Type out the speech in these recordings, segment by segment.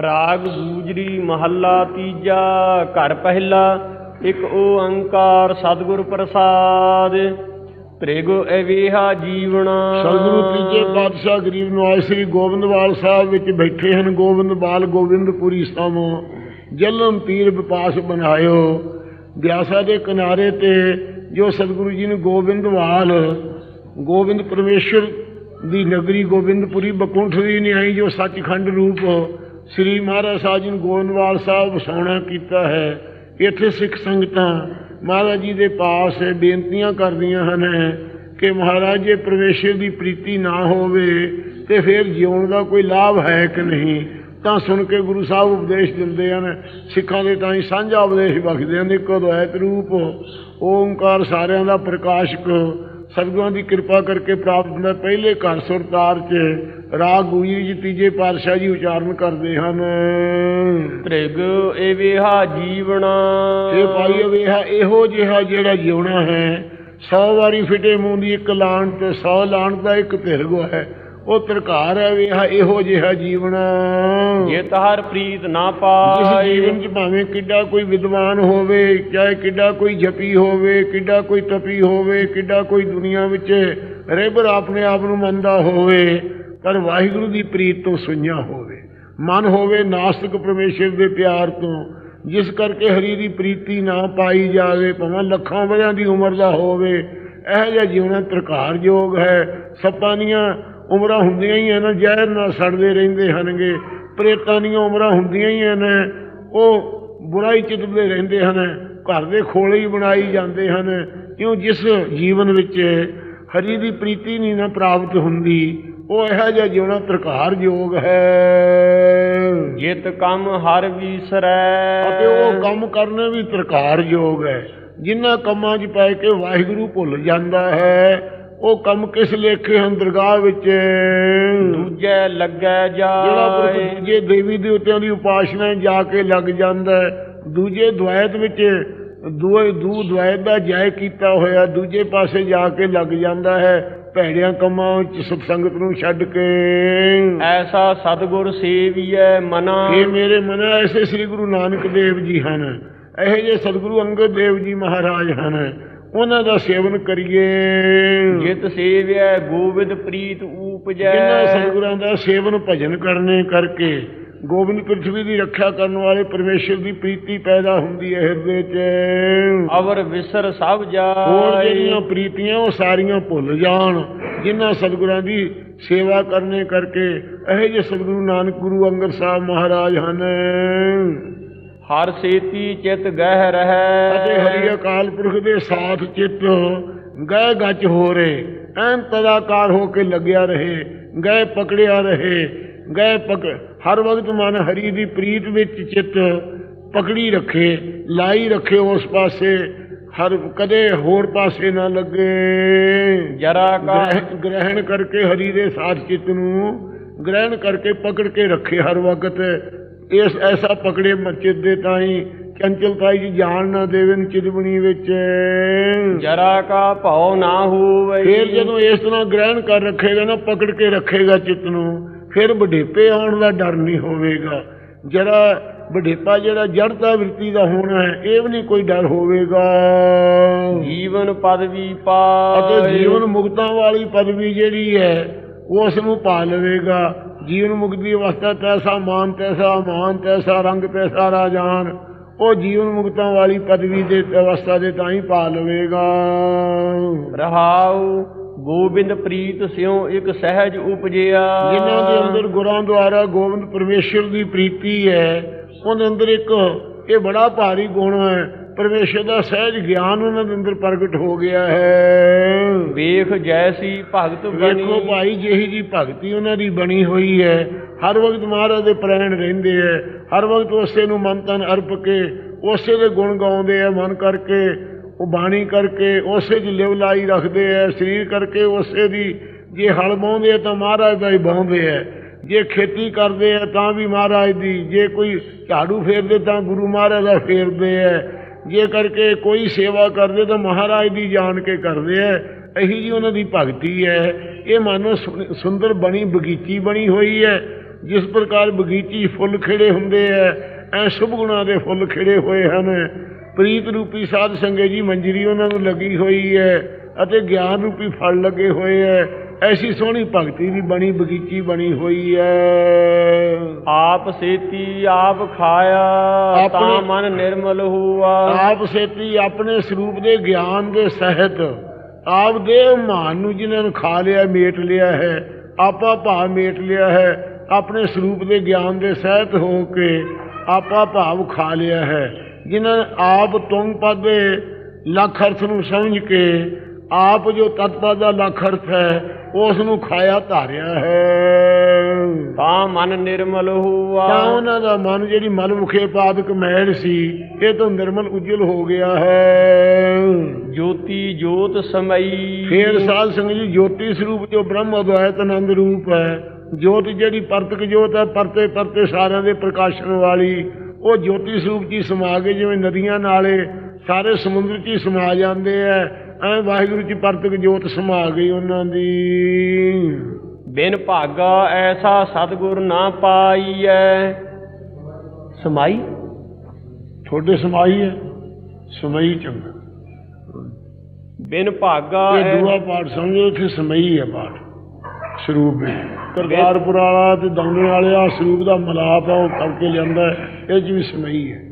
ਰਾਗ ਗੂਜਰੀ ਮਹੱਲਾ ਤੀਜਾ, ਘਰ ਪਹਿਲਾ, ਇੱਕ ਓੰਕਾਰ ਸਤਿਗੁਰ ਪ੍ਰਸਾਦ। ਤ੍ਰਿਗੁ ਅਵੇਹਾ ਜੀਵਣਾ। ਸਤਿਗੁਰੂ ਤੀਜੇ ਪਾਤਸ਼ਾਹ ਗਰੀਬ ਨਵਾਜ ਸ੍ਰੀ ਗੋਬਿੰਦਵਾਲ ਸਾਹਿਬ ਵਿੱਚ ਬੈਠੇ ਹਨ। ਗੋਬਿੰਦਵਾਲ ਗੋਬਿੰਦਪੁਰੀ ਸਾਮੋ ਜਲਮ ਤੀਰ ਵਿਪਾਸ ਬਣਾਇਓ। ਬਿਆਸਾ ਦੇ ਕਿਨਾਰੇ ਤੇ ਜੋ ਸਤਿਗੁਰੂ ਜੀ ਨੇ ਗੋਬਿੰਦਵਾਲ, ਗੋਬਿੰਦ ਪਰਮੇਸ਼ਰ ਦੀ ਨਗਰੀ ਗੋਬਿੰਦਪੁਰੀ ਬਕੁੰਠ ਦੀ ਨਿਆਈ ਜੋ ਸੱਚਖੰਡ ਰੂਪ ਸ੍ਰੀ ਮਹਾਰਾਜ ਸਾਹਿਬ ਜੀ ਨੂੰ ਗੋਬਿੰਦਵਾਲ ਸਾਹਿਬ ਵਸਾਉਣਾ ਕੀਤਾ ਹੈ। ਇੱਥੇ ਸਿੱਖ ਸੰਗਤਾਂ ਮਹਾਰਾਜ ਜੀ ਦੇ ਪਾਸ ਬੇਨਤੀਆਂ ਕਰਦੀਆਂ ਹਨ ਕਿ ਮਹਾਰਾਜ ਜੇ ਪਰਮੇਸ਼ਰ ਦੀ ਪ੍ਰੀਤੀ ਨਾ ਹੋਵੇ ਤੇ ਫਿਰ ਜਿਉਣ ਦਾ ਕੋਈ ਲਾਭ ਹੈ ਕਿ ਨਹੀਂ, ਤਾਂ ਸੁਣ ਕੇ ਗੁਰੂ ਸਾਹਿਬ ਉਪਦੇਸ਼ ਦਿੰਦੇ ਹਨ। ਸਿੱਖਾਂ ਦੇ ਤਾਂ ਹੀ ਸਾਂਝਾ ਉਪਦੇਸ਼ ਬਖਸ਼ਦੇ ਹਨ। ਇੱਕੋ ਦ્વੈਤ ਰੂਪ ਓਮਕਾਰ ਸਾਰਿਆਂ ਦਾ ਪ੍ਰਕਾਸ਼ਕ ਸਤਿਗੁਰਾਂ ਦੀ ਕਿਰਪਾ ਕਰਕੇ ਪ੍ਰਾਪਤ ਹੁੰਦਾ ਪਹਿਲੇ ਘਰ ਸੁਰਤਾਰ ਚ ਰਾਗ ਗੂਈ ਜੀ ਤੀਜੇ ਪਾਤਸ਼ਾਹ ਜੀ ਉਚਾਰਨ ਕਰਦੇ ਹਨ। ਤ੍ਰਿਗੁ ਅਵੇਹਾ ਜੀਵਣਾ। ਇਹ ਭਾਈ ਵੇਹਾ ਇਹੋ ਜਿਹਾ ਜਿਹੜਾ ਜਿਉਣਾ ਹੈ 100 ਵਾਰੀ ਫਿਟੇ ਮੂੰਹ ਦੀ ਇੱਕ ਲਾਣ ਤੇ 100 ਲਾਣ ਦਾ ਇੱਕ ਧਿਰਗੋ ਹੈ। ਉਹ ਤਰਕਾਰ ਹੈ ਵੇਹਾ ਇਹੋ ਜਿਹਾ ਜੀਵਨ। ਜਿਤ ਹਰ ਪ੍ਰੀਤ ਨਾ ਜਿਸ ਪਾਏ। ਜੀਵਨ ਚ ਭਾਵੇਂ ਕਿੱਡਾ ਕੋਈ ਵਿਦਵਾਨ ਹੋਵੇ ਚਾਹੇ ਕਿੱਡਾ ਕੋਈ ਜਪੀ ਹੋਵੇ ਕਿੱਡਾ ਕੋਈ ਤਪੀ ਹੋਵੇ ਕਿੱਡਾ ਕੋਈ ਦੁਨੀਆ ਵਿੱਚ ਰਹਿਬਰ ਆਪਣੇ ਆਪ ਨੂੰ ਮੰਨਦਾ ਹੋਵੇ ਪਰ ਵਾਹਿਗੁਰੂ ਦੀ ਪ੍ਰੀਤ ਤੋਂ ਸੁਣਿਆ ਹੋਵੇ। ਮਨ ਹੋਵੇ ਨਾਸਤਿਕ ਪਰਮੇਸ਼ਰ ਦੇ ਪਿਆਰ ਤੋਂ ਜਿਸ ਕਰਕੇ ਹਰੀ ਦੀ ਪ੍ਰੀਤੀ ਨਾ ਪਾਈ ਜਾਵੇ ਭਾਵੇਂ ਲੱਖਾਂ ਵਰਿਆਂ ਦੀ ਉਮਰ ਦਾ ਹੋਵੇ ਇਹ ਜਿਹਾ ਜੀਵਨ ਤਰਕਾਰ ਯੋਗ ਹੈ। ਸੱਪਾਂ ਦੀਆਂ ਉਮਰਾਂ ਹੁੰਦੀਆਂ ਹੀ ਹਨ ਜ਼ਹਿਰ ਨਾਲ ਸੜਦੇ ਰਹਿੰਦੇ ਹਨਗੇ। ਪ੍ਰੇਤਾਂ ਦੀਆਂ ਉਮਰਾਂ ਹੁੰਦੀਆਂ ਹੀ ਹਨ ਉਹ ਬੁਰਾਈ ਚਿੱਤਦੇ ਰਹਿੰਦੇ ਹਨ ਘਰ ਦੇ ਖੋਲੇ ਹੀ ਬਣਾਈ ਜਾਂਦੇ ਹਨ। ਕਿਉਂ ਜਿਸ ਜੀਵਨ ਵਿੱਚ ਹਰੀ ਦੀ ਪ੍ਰੀਤੀ ਨਹੀਂ ਨਾ ਪ੍ਰਾਪਤ ਹੁੰਦੀ ਉਹ ਇਹੋ ਜਿਹਾ ਜਿਉਣਾ ਤਰਕਾਰ ਯੋਗ ਹੈ। ਜਿਤ ਕੰਮ ਹਰ ਵੀਸਰੈ। ਅਤੇ ਉਹ ਕੰਮ ਕਰਨਾ ਵੀ ਤਰਕਾਰ ਯੋਗ ਹੈ। ਜਿਨ੍ਹਾਂ ਕੰਮਾਂ 'ਚ ਪੈ ਕੇ ਵਾਹਿਗੁਰੂ ਭੁੱਲ ਜਾਂਦਾ ਹੈ ਉਹ ਕੰਮ ਕਿਸ ਲੇਖੇ ਹਨ ਦਰਗਾਹ ਵਿੱਚ? ਦੂਜੇ ਲੱਗੈ ਜਾਏ। ਦੂਜੇ ਦੇਵੀ ਦੇਵਤਿਆਂ ਦੀ ਉਪਾਸਨਾ ਜਾ ਕੇ ਲੱਗ ਜਾਂਦਾ ਹੈ ਦੂਜੇ ਦੁਆਇਤ ਵਿੱਚ ਦੂਏ ਦੂ ਦੁਆਇਤ ਦਾ ਜੈ ਕੀਤਾ ਹੋਇਆ ਦੂਜੇ ਪਾਸੇ ਜਾ ਕੇ ਲੱਗ ਜਾਂਦਾ ਹੈ ਭੈੜਿਆਂ ਕੰਮਾਂ ਵਿੱਚ ਸਤਸੰਗਤ ਨੂੰ ਛੱਡ ਕੇ। ਐਸਾ ਸਤਿਗੁਰ ਸੇਵੀਐ ਮਨਾ। ਇਹ ਮੇਰੇ ਮਨ ਐਸੇ ਸ੍ਰੀ ਗੁਰੂ ਨਾਨਕ ਦੇਵ ਜੀ ਹਨ ਇਹੋ ਜਿਹੇ ਸਤਿਗੁਰੂ ਅੰਗਦ ਦੇਵ ਜੀ ਮਹਾਰਾਜ ਹਨ। ਉਹਨਾਂ ਦਾ ਸੇਵਨ ਕਰੀਏ। ਜਿਤ ਸੇਵਿਐ ਗੋਬਿੰਦ ਪ੍ਰੀਤ ਊਪਜੈ। ਜਿਨ੍ਹਾਂ ਸਤਿਗੁਰਾਂ ਦਾ ਸੇਵਨ ਭਜਨ ਕਰਨੇ ਕਰਕੇ ਗੋਬਿੰਦ ਪ੍ਰਿਥਵੀ ਦੀ ਰੱਖਿਆ ਕਰਨ ਵਾਲੇ ਪਰਮੇਸ਼ਰ ਦੀ ਪ੍ਰੀਤੀ ਪੈਦਾ ਹੁੰਦੀ ਹੈ ਹਿਰਦੇ 'ਚ। ਅਵਰ ਵਿਸਰ ਸਭ ਹੋਰ ਜਾਏ ਜਿਹੜੀਆਂ ਪ੍ਰੀਤੀਆਂ ਉਹ ਸਾਰੀਆਂ ਭੁੱਲ ਜਾਣ। ਜਿਨ੍ਹਾਂ ਸਤਿਗੁਰਾਂ ਦੀ ਸੇਵਾ ਕਰਨੇ ਕਰਕੇ ਇਹੋ ਜਿਹੇ ਸਤਿਗੁਰੂ ਨਾਨਕ ਗੁਰੂ ਅੰਗਦ ਸਾਹਿਬ ਮਹਾਰਾਜ ਹਨ। ਹਰ ਸੇਤੀ ਚਿਤ ਗਹਿ ਰਹੈ। ਅਤੇ ਹਰੀ ਅਕਾਲ ਪੁਰਖ ਦੇ ਸਾਥ ਚਿੱਤ ਗਏ ਗੱਜ ਹੋ ਰਹੇ। ਐਨ ਤਦਾਕਾਰ ਹੋ ਕੇ ਲੱਗਿਆ ਰਹੇ ਗਏ ਪਕੜਿਆ ਰਹੇ। ਗਏ ਪਕ ਹਰ ਵਕਤ ਮਨ ਹਰੀ ਦੀ ਪ੍ਰੀਤ ਵਿੱਚ ਚਿੱਤ ਪਕੜੀ ਰੱਖੇ ਲਾਈ ਰੱਖੇ ਉਸ ਪਾਸੇ ਹਰ ਕਦੇ ਹੋਰ ਪਾਸੇ ਨਾ ਲੱਗੇ। ਜਰਾ ਕਾ ਗ੍ਰਹਿ- ਗ੍ਰਹਿਣ ਕਰਕੇ ਹਰੀ ਦੇ ਸਾਥ ਚਿੱਤ ਨੂੰ ਗ੍ਰਹਿਣ ਕਰਕੇ ਪਕੜ ਕੇ ਰੱਖੇ ਹਰ ਵਕਤ। ਇਸ ਐਸਾ ਪਕੜੇ ਮਚਿਤ ਦੇ ਤਾਈ ਚੰਚਲਤਾਈ ਜੀ ਜਾਣ ਨਾ ਦੇਵਨ ਚਿਦਬਣੀ ਵਿੱਚ। ਜਰਾ ਕਾ ਭਉ ਨਾ ਹੋਵੇ ਫਿਰ ਜਦੋਂ ਇਸ ਤਰ੍ਹਾਂ ਗ੍ਰਹਿਣ ਕਰ ਰੱਖੇਗਾ ਨਾ ਪਕੜ ਕੇ ਰੱਖੇਗਾ ਚਿੱਤ ਨੂੰ ਫਿਰ ਵਡੇਪੇ ਆਉਣ ਦਾ ਡਰ ਨਹੀਂ ਹੋਵੇਗਾ। ਜਰਾ ਵਡੇਪਾ ਜਿਹੜਾ ਜੜਤਾ ਵ੍ਰਿਤੀ ਦਾ ਹੋਣਾ ਹੈ ਇਹ ਵੀ ਨਹੀਂ ਕੋਈ ਡਰ ਹੋਵੇਗਾ। ਜੀਵਨ ਪਦਵੀ ਅਤੇ ਪਾਏ ਜੀਵਨ ਮੁਕਤਾਂ ਵਾਲੀ ਪਦਵੀ ਜਿਹੜੀ ਹੈ ਉਸ ਨੂੰ ਪਾ ਲਵੇਗਾ। ਜੀਵਨ ਮੁਕਤੀ ਅਵਸਥਾ ਤੈਸਾ ਮਾਨ ਤੈਸਾ ਮਾਨ ਤੈਸਾ ਰੰਗ ਤੈਸਾ ਰਾਜਾਨ। ਉਹ ਜੀਵਨ ਮੁਕਤਾਂ ਵਾਲੀ ਪਦਵੀ ਦੇ ਅਵਸਥਾ ਦੇ ਤਾਂ ਹੀ ਪਾ ਲਵੇਗਾ। ਰਹਾਉ ਗੋਬਿੰਦ ਪ੍ਰੀਤ ਸਿਉ ਇੱਕ ਸਹਿਜ ਉਪਜਿਆ। ਜਿਨ੍ਹਾਂ ਦੇ ਅੰਦਰ ਗੁਰਾਂ ਦੁਆਰਾ ਗੋਬਿੰਦ ਪਰਮੇਸ਼ਰ ਦੀ ਪ੍ਰੀਤੀ ਹੈ ਉਹਦੇ ਅੰਦਰ ਇੱਕ ਇਹ ਬੜਾ ਭਾਰੀ ਗੁਣ ਹੈ ਪਰਮੇਸ਼ਰ ਦਾ ਸਹਿਜ ਗਿਆਨ ਉਹਨਾਂ ਦੇ ਅੰਦਰ ਪ੍ਰਗਟ ਹੋ ਗਿਆ ਹੈ। ਵੇਖ ਜੈਸੀ ਭਗਤ ਵੇਖੋ ਭਾਈ ਜਿਹੀ ਜੀ ਭਗਤੀ ਉਹਨਾਂ ਦੀ ਬਣੀ ਹੋਈ ਹੈ। ਹਰ ਵਕਤ ਮਹਾਰਾਜ ਦੇ ਪ੍ਰੈਣ ਰਹਿੰਦੇ ਹੈ। ਹਰ ਵਕਤ ਉਸੇ ਨੂੰ ਮਨ ਤਨ ਅਰਪ ਕੇ ਉਸੇ ਦੇ ਗੁਣ ਗਾਉਂਦੇ ਆ ਮਨ ਕਰਕੇ ਉਹ ਬਾਣੀ ਕਰਕੇ ਉਸੇ ਦੀ ਲਿਵ ਲਾਈ ਰੱਖਦੇ ਆ ਸਰੀਰ ਕਰਕੇ ਉਸੇ ਦੀ। ਜੇ ਹਲ ਬਾਉਂਦੇ ਤਾਂ ਮਹਾਰਾਜ ਦਾ ਹੀ ਬਾਉਂਦੇ ਆ ਜੇ ਖੇਤੀ ਕਰਦੇ ਆ ਤਾਂ ਵੀ ਮਹਾਰਾਜ ਦੀ। ਜੇ ਕੋਈ ਝਾੜੂ ਫੇਰਦੇ ਤਾਂ ਗੁਰੂ ਮਹਾਰਾਜ ਦਾ ਫੇਰਦੇ ਆ ਜੇ ਕਰਕੇ ਕੋਈ ਸੇਵਾ ਕਰਦੇ ਤਾਂ ਮਹਾਰਾਜ ਦੀ ਜਾਣ ਕੇ ਕਰਦੇ ਆ ਇਹੀ ਜੀ ਉਹਨਾਂ ਦੀ ਭਗਤੀ ਹੈ ਇਹ ਮਾਨੋ ਸੁ- ਸੁੰਦਰ ਬਣੀ, ਬਗੀਚੀ ਬਣੀ ਹੋਈ ਹੈ ਜਿਸ ਪ੍ਰਕਾਰ ਬਗੀਚੀ ਫੁੱਲ ਖਿੜੇ ਹੁੰਦੇ ਐ ਐ ਸ਼ੁਭ ਗੁਣਾਂ ਦੇ ਫੁੱਲ ਖਿੜੇ ਹੋਏ ਹਨ। ਪ੍ਰੀਤ ਰੂਪੀ ਸਾਧ ਸੰਗੇ ਜੀ ਮੰਜਰੀ ਉਹਨਾਂ ਨੂੰ ਲੱਗੀ ਹੋਈ ਹੈ ਅਤੇ ਗਿਆਨ ਰੂਪੀ ਫਲ ਲੱਗੇ ਹੋਏ ਹੈ ਐਸੀ ਸੋਹਣੀ ਭਗਤੀ ਦੀ ਬਣੀ ਬਗੀਚੀ ਬਣੀ ਹੋਈ ਹੈ ਆਪ ਸੇਤੀ ਆਪ ਖਾਇਆ ਤਾਂ ਮਨ ਨਿਰਮਲ ਹੁਆ। ਆਪ ਸੇਤੀ ਆਪਣੇ ਸਰੂਪ ਦੇ ਗਿਆਨ ਦੇ ਸਹਿਤ ਆਪ ਦੇ ਮਾਨ ਨੂੰ ਜਿਨ੍ਹਾਂ ਨੂੰ ਖਾ ਲਿਆ ਮੇਟ ਲਿਆ ਹੈ ਆਪਾ ਭਾਵ ਮੇਟ ਲਿਆ ਹੈ ਆਪਣੇ ਸਰੂਪ ਦੇ ਗਿਆਨ ਦੇ ਸਹਿਤ ਹੋ ਕੇ ਆਪਾ ਭਾਵ ਖਾ ਲਿਆ ਹੈ। ਜਿਨ੍ਹਾਂ ਆਪ ਤੁੰਗ ਪਦ ਲੱਖ ਅਰਥ ਨੂੰ ਸਮਝ ਕੇ ਆਪ ਜੋ ਤਤਪਦ ਦਾ ਲੱਖ ਅਰਥ ਹੈ ਉਸ ਨੂੰ ਖਾਇਆ ਧਾਰਿਆ ਹੈ। ਤਾਂ ਮਨ ਨਿਰਮਲ ਹੁਆ ਤਾਂ ਉਹਨਾਂ ਦਾ ਮਨ ਜਿਹੜੀ ਮਲ ਮੁਖੇ ਪਾਦਕ ਮੈਲ ਸੀ ਇਹ ਤੋਂ ਨਿਰਮਲ ਉਜਲ ਹੋ ਗਿਆ ਹੈ। ਜੋਤੀ ਜੋਤ ਸਮਈ। ਫੇਰ ਸਾਧ ਸੰਗਤ ਜੀ ਜੋਤੀ ਸਰੂਪ ਜੋ ਬ੍ਰਹਮ ਅਦਵੈਤ ਆਨੰਦ ਰੂਪ ਹੈ। ਜੋਤ ਜਿਹੜੀ ਪਰਤਕ ਜੋਤ ਹੈ ਪਰਤੇ ਪਰਤੇ ਸਾਰਿਆਂ ਦੇ ਪ੍ਰਕਾਸ਼ਨ ਵਾਲੀ ਉਹ ਜੋਤੀ ਸਰੂਪ ਹੀ ਸਮਾ ਕੇ ਜਿਵੇਂ ਨਦੀਆਂ ਨਾਲੇ ਸਾਰੇ ਸਮੁੰਦਰ ਚ ਸਮਾ ਜਾਂਦੇ ਐ ਐ ਵਾਹਿਗੁਰੂ ਜੀ ਪਰਤਕ ਜੋਤ ਸਮਾ ਗਈ ਉਹਨਾਂ ਦੀ। ਬਿਨ ਭਾਗਾ ਐਸਾ ਸਤਿਗੁਰ ਨਾ ਪਾਈਐ। ਸਮਾਈ? ਤੁਹਾਡੇ ਸਮਾਈ ਹੈ ਸਮਈ ਚੰਗਾ। ਬਿਨ ਭਾਗਾ ਇਹ ਦੂਆ ਪਾਠ ਸਮਝੋ ਕਿ ਸਮਈ ਹੈ ਪਾਠ ਸਰੂਪ ਵਿੱਚ ਕਰਤਾਰਪੁਰ ਵਾਲਾ ਤੇ ਦੌਨੇ ਵਾਲਿਆ ਸਰੂਪ ਦਾ ਮਲਾਪ ਆ ਉਹ ਕਰਕੇ ਲਿਆਂਦਾ। ਇਹ ਚ ਵੀ ਸਮਈ ਹੈ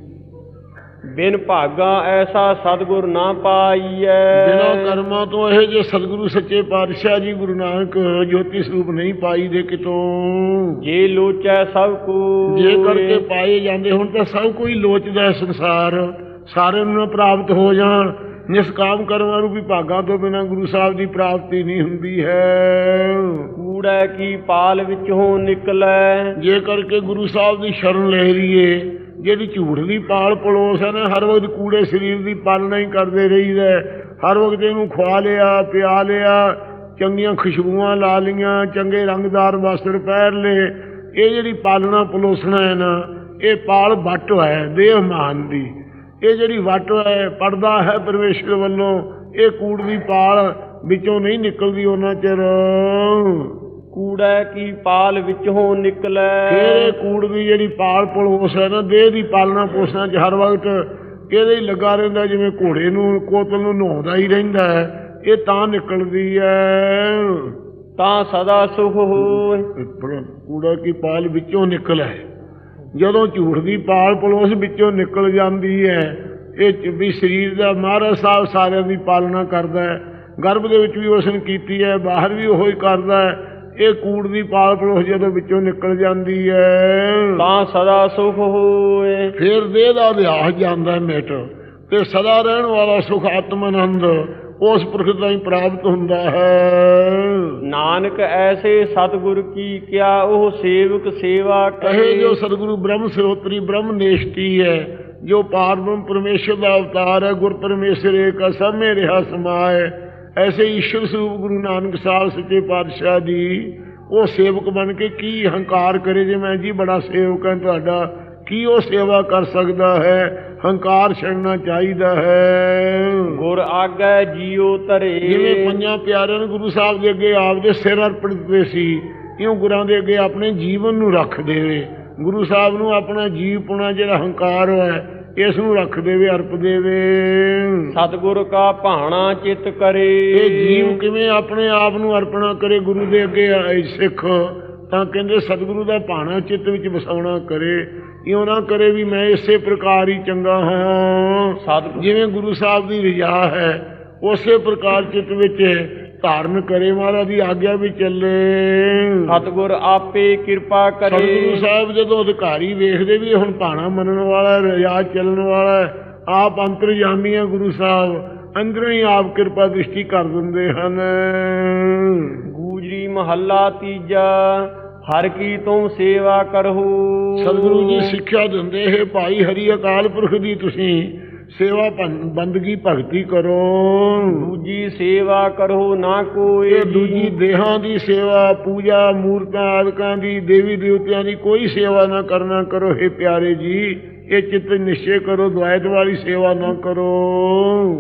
ਬਿਨ ਭਾਗਾ ਐਸਾ ਸਤਿਗੁਰ ਨਾ ਪਾਈਐ। ਬਿਨਾਂ ਕਰਮਾਂ ਤੋਂ ਇਹ ਜੇ ਸਤਿਗੁਰੂ ਸੱਚੇ ਪਾਤਸ਼ਾਹ ਜੀ ਗੁਰੂ ਨਾਨਕ ਜੋਤੀ ਸਰੂਪ ਨਹੀਂ ਪਾਈ ਦੇ ਕਿਤੋਂ? ਜੇ ਲੋਚੈ ਸਭ ਕੋ ਜੇ ਕਰਕੇ ਪਾਏ ਜਾਂਦੇ ਹੁਣ ਤਾਂ ਸਭ ਕੋਈ ਲੋਚਦਾ ਹੈ ਸੰਸਾਰ। ਸਾਰਿਆਂ ਨੂੰ ਨਾ ਪ੍ਰਾਪਤ ਹੋ ਜਾਣ। ਨਿਸ਼ਕਾਮ ਕਰਮਾਂ ਰੂਪੀ ਭਾਗਾਂ ਤੋਂ ਬਿਨਾਂ ਗੁਰੂ ਸਾਹਿਬ ਦੀ ਪ੍ਰਾਪਤੀ ਨਹੀਂ ਹੁੰਦੀ ਹੈ। ਕੂੜੈ ਕੀ ਪਾਲ ਵਿੱਚੋਂ ਨਿਕਲੈ। ਜੇ ਕਰਕੇ ਗੁਰੂ ਸਾਹਿਬ ਦੀ ਸ਼ਰਨ ਲੈ ਲਈਏ ਜਿਹੜੀ ਝੂਠ ਦੀ ਪਾਲ ਪਲੋਸ ਹੈ ਨਾ, ਹਰ ਵਕਤ ਕੂੜੇ ਸਰੀਰ ਦੀ ਪਾਲਣਾ ਹੀ ਕਰਦੇ ਰਹੀਦਾ ਹੈ। ਹਰ ਵਕਤ ਇਹਨੂੰ ਖਵਾ ਲਿਆ, ਪਿਆ ਲਿਆ, ਚੰਗੀਆਂ ਖੁਸ਼ਬੂਆਂ ਲਾ ਲੀਆਂ ਚੰਗੇ ਰੰਗਦਾਰ ਵਸਤਰ ਪਹਿਰ ਲਏ। ਇਹ ਜਿਹੜੀ ਪਾਲਣਾ ਪਲੋਸਣਾ ਹੈ ਨਾ, ਇਹ ਪਾਲ ਵੱਟ ਹੈ, ਦੇਹ ਮਾਨ ਦੀ। ਇਹ ਜਿਹੜੀ ਵੱਟ ਹੈ ਪੜਦਾ ਹੈ ਪਰਮੇਸ਼ਰ ਵੱਲੋਂ, ਇਹ ਕੂੜ ਦੀ ਪਾਲ ਵਿੱਚੋਂ ਨਹੀਂ ਨਿਕਲਦੀ ਉਹਨਾਂ ਚਿਰ। ਕੂੜੈ ਕੀ ਪਾਲ ਵਿੱਚੋਂ ਨਿਕਲੈ। ਫਿਰ ਇਹ ਕੂੜ ਦੀ ਜਿਹੜੀ ਪਾਲ ਪਲੋਸ ਹੈ ਨਾ ਦੇਹ ਦੀ ਪਾਲਣਾ ਪੋਸਣਾ ਚ ਹਰ ਵਕਤ ਇਹਦੇ ਹੀ ਲੱਗਾ ਰਹਿੰਦਾ ਜਿਵੇਂ ਘੋੜੇ ਨੂੰ ਕੋਤਲ ਨੂੰ ਨਹਾਉਂਦਾ ਹੀ ਰਹਿੰਦਾ ਹੈ ਇਹ ਤਾਂ ਨਿਕਲਦੀ ਹੈ। ਤਾਂ ਸਦਾ ਸੁਖ ਪਰ ਕੂੜਾ ਕੀ ਪਾਲ ਵਿੱਚੋਂ ਨਿਕਲ। ਹੈ ਜਦੋਂ ਝੂਠ ਦੀ ਪਾਲ ਪਲੋਸ ਵਿੱਚੋਂ ਨਿਕਲ ਜਾਂਦੀ ਹੈ ਇਹ ਵੀ ਸਰੀਰ ਦਾ ਮਹਾਰਾਜ ਸਾਹਿਬ ਸਾਰਿਆਂ ਦੀ ਪਾਲਣਾ ਕਰਦਾ ਹੈ। ਗਰਭ ਦੇ ਵਿੱਚ ਵੀ ਉਸਨ ਕੀਤੀ ਹੈ ਬਾਹਰ ਵੀ ਉਹੀ ਕਰਦਾ ਹੈ। ਇਹ ਕੂੜ ਦੀ ਪਾਲ ਪਲੋਸ ਜਦੋਂ ਵਿੱਚੋਂ ਨਿਕਲ ਜਾਂਦੀ ਹੈ ਤਾਂ ਸਦਾ ਸੁਖ ਹੋਇ ਫਿਰ ਦੇਹ ਦਾ ਅਭਿਆਸ ਜਾਂਦਾ ਮਿਟ ਤੇ ਸਦਾ ਰਹਿਣ ਵਾਲਾ ਸੁਖ ਆਤਮ ਆਨੰਦ ਉਸ ਪੁਰਖ ਦਾ ਹੀ ਪ੍ਰਾਪਤ ਹੁੰਦਾ ਹੈ। ਨਾਨਕ ਐਸੇ ਸਤਿਗੁਰ ਕੀ ਕਿਆ ਉਹ ਸੇਵਕ ਸੇਵਾ ਕਹੇ ਜੋ ਸਤਿਗੁਰੂ ਬ੍ਰਹਮ ਸਰੋਤਰੀ ਬ੍ਰਹਮ ਨੇਸ਼ਟੀ ਹੈ ਜੋ ਪਾਰਬ੍ਰਹਮ ਪਰਮੇਸ਼ਰ ਦਾ ਅਵਤਾਰ ਹੈ ਗੁਰ ਪਰਮੇਸ਼ਰ ਏਕ ਸਮੇ ਰਿਹਾ ਸਮਾਏ। ਐਸੇ ਈਸ਼ਵਰ ਸਰੂਪ ਗੁਰੂ ਨਾਨਕ ਸਾਹਿਬ ਸੱਚੇ ਪਾਤਸ਼ਾਹ ਜੀ ਉਹ ਸੇਵਕ ਬਣ ਕੇ ਕੀ ਹੰਕਾਰ ਕਰੇ ਜੇ ਮੈਂ ਜੀ ਬੜਾ ਸੇਵਕ ਹਾਂ ਤੁਹਾਡਾ ਕੀ ਉਹ ਸੇਵਾ ਕਰ ਸਕਦਾ ਹੈ? ਹੰਕਾਰ ਛੱਡਣਾ ਚਾਹੀਦਾ ਹੈ। ਗੁਰ ਆਗੈ ਜੀਉ ਧਰੇ। ਜਿਵੇਂ ਪੰਜਾਂ ਪਿਆਰਿਆਂ ਨੂੰ ਗੁਰੂ ਸਾਹਿਬ ਦੇ ਅੱਗੇ ਆਪਦੇ ਸਿਰ ਅਰਪਣ ਦਿੱਤੇ ਸੀ ਇਉਂ ਗੁਰਾਂ ਦੇ ਅੱਗੇ ਆਪਣੇ ਜੀਵਨ ਨੂੰ ਰੱਖ ਦੇਵੇ ਗੁਰੂ ਸਾਹਿਬ ਨੂੰ ਆਪਣਾ ਜੀਵਪੁਣਾ ਜਿਹੜਾ ਹੰਕਾਰ ਹੈ ਇਸ ਨੂੰ ਰੱਖ ਦੇਵੇ ਅਰਪ ਦੇਵੇ। ਸਤਿਗੁਰ ਕਾ ਭਾਣਾ ਚਿਤ ਕਰੇ। ਇਹ ਜੀਵ ਕਿਵੇਂ ਆਪਣੇ ਆਪ ਨੂੰ ਅਰਪਣਾ ਕਰੇ ਗੁਰੂ ਦੇ ਅੱਗੇ ਸਿੱਖ ਤਾਂ ਕਹਿੰਦੇ ਸਤਿਗੁਰੂ ਦਾ ਭਾਣਾ ਚਿੱਤ ਵਿੱਚ ਵਸਾਉਣਾ ਕਰੇ। ਇਉਂ ਨਾ ਕਰੇ ਵੀ ਮੈਂ ਇਸੇ ਪ੍ਰਕਾਰ ਹੀ ਚੰਗਾ ਹਾਂ। ਜਿਵੇਂ ਗੁਰੂ ਸਾਹਿਬ ਦੀ ਰਜਾ ਹੈ ਉਸੇ ਪ੍ਰਕਾਰ ਚਿੱਤ ਵਿੱਚ ਧਾਰਨ ਕਰੇ ਮਹਾਰਾਜ ਦੀ ਆਗਿਆ ਵੀ ਚੱਲੇ। ਸਤਿਗੁਰ ਆਪੇ ਕਿਰਪਾ ਸਤਿਗੁਰੂ ਕਰੇ ਸਾਹਿਬ ਜਦੋਂ ਅਧਿਕਾਰੀ ਵੇਖਦੇ ਵੀ ਹੁਣ ਭਾਣਾ ਮੰਨਣ ਵਾਲਾ ਰਜਾ ਚੱਲਣ ਵਾਲਾ ਆਪ ਅੰਤਰਜਾਮੀ ਹੈ ਗੁਰੂ ਸਾਹਿਬ ਅੰਦਰੋਂ ਹੀ ਆਪ ਕਿਰਪਾ ਦ੍ਰਿਸ਼ਟੀ ਕਰ ਦਿੰਦੇ ਹਨ। ਗੂਜਰੀ ਮਹੱਲਾ ਤੀਜਾ ਹਰ ਕੀ ਤੁਮ ਸੇਵਾ ਕਰਹੁ ਸਤਿਗੁਰੂ ਜੀ ਸਿੱਖਿਆ ਦਿੰਦੇ ਹੈ ਭਾਈ ਹਰੀ ਅਕਾਲ ਪੁਰਖ ਦੀ ਤੁਸੀਂ। ਸੇਵਾ ਬੰਦਗੀ ਭਗਤੀ ਕਰੋ। ਦੂਜੀ ਸੇਵਾ ਕਰਹੁ ਨਾ ਕੋਈ। ਇਹ ਦੂਜੀ ਦੇਹਾਂ ਦੀ ਸੇਵਾ ਪੂਜਾ ਮੂਰਤਾਂ ਆਦਿਕਾਂ ਦੀ ਦੇਵੀ ਦੇਵਤਿਆਂ ਦੀ ਕੋਈ ਸੇਵਾ ਨਾ ਕਰਨਾ ਕਰੋ हे ਪਿਆਰੇ ਜੀ। ਇਹ ਚਿੱਤ ਨਿਸ਼ਚੈ ਕਰੋ ਦੁਆਇਤ ਵਾਲੀ ਸੇਵਾ ਨਾ ਕਰੋ।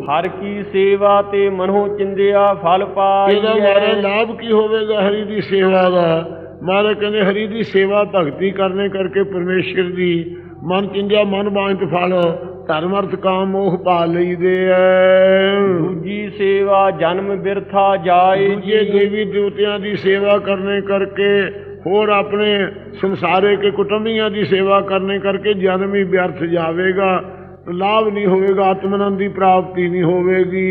ਹਰ ਕੀ ਸੇਵਾ ਤੇ ਮਨੋ ਚਿੰਦਿਆ ਫਲ ਇਹਦਾ ਮਾਰਾ ਲਾਭ ਕੀ ਹੋਵੇਗਾ ਹਰੀ ਦੀ ਸੇਵਾ ਦਾ? ਮਹਾਰਾਜ ਕਹਿੰਦੇ ਹਰੀ ਦੀ ਸੇਵਾ ਭਗਤੀ ਕਰਨੇ ਕਰਕੇ ਪਰਮੇਸ਼ਰ ਦੀ ਮਨ ਚਿੰਦਿਆ ਮਨ ਬਾਂਤ ਫਲ ਧਰਮ ਅਰਥ ਕਾਮ ਮੋਹ ਪਾ ਲਈਦੇ ਐ। ਦੂਜੀ ਸੇਵਾ ਜਨਮ ਬਿਰਥਾ ਜਾਏ ਦੂਜੇ ਜੀ। ਦੇਵੀ ਦੇਵਤਿਆਂ ਦੀ ਸੇਵਾ ਕਰਨੇ ਕਰਕੇ ਹੋਰ ਆਪਣੇ ਸੰਸਾਰੇ ਕੇ ਕੁਟੁੰਬੀਆਂ ਦੀ ਸੇਵਾ ਕਰਨੇ ਕਰਕੇ ਜਨਮ ਹੀ ਵਿਅਰਥ ਜਾਵੇਗਾ। ਲਾਭ ਨਹੀਂ ਹੋਵੇਗਾ ਆਤਮਨੰਦ ਦੀ ਪ੍ਰਾਪਤੀ ਨਹੀਂ ਹੋਵੇਗੀ।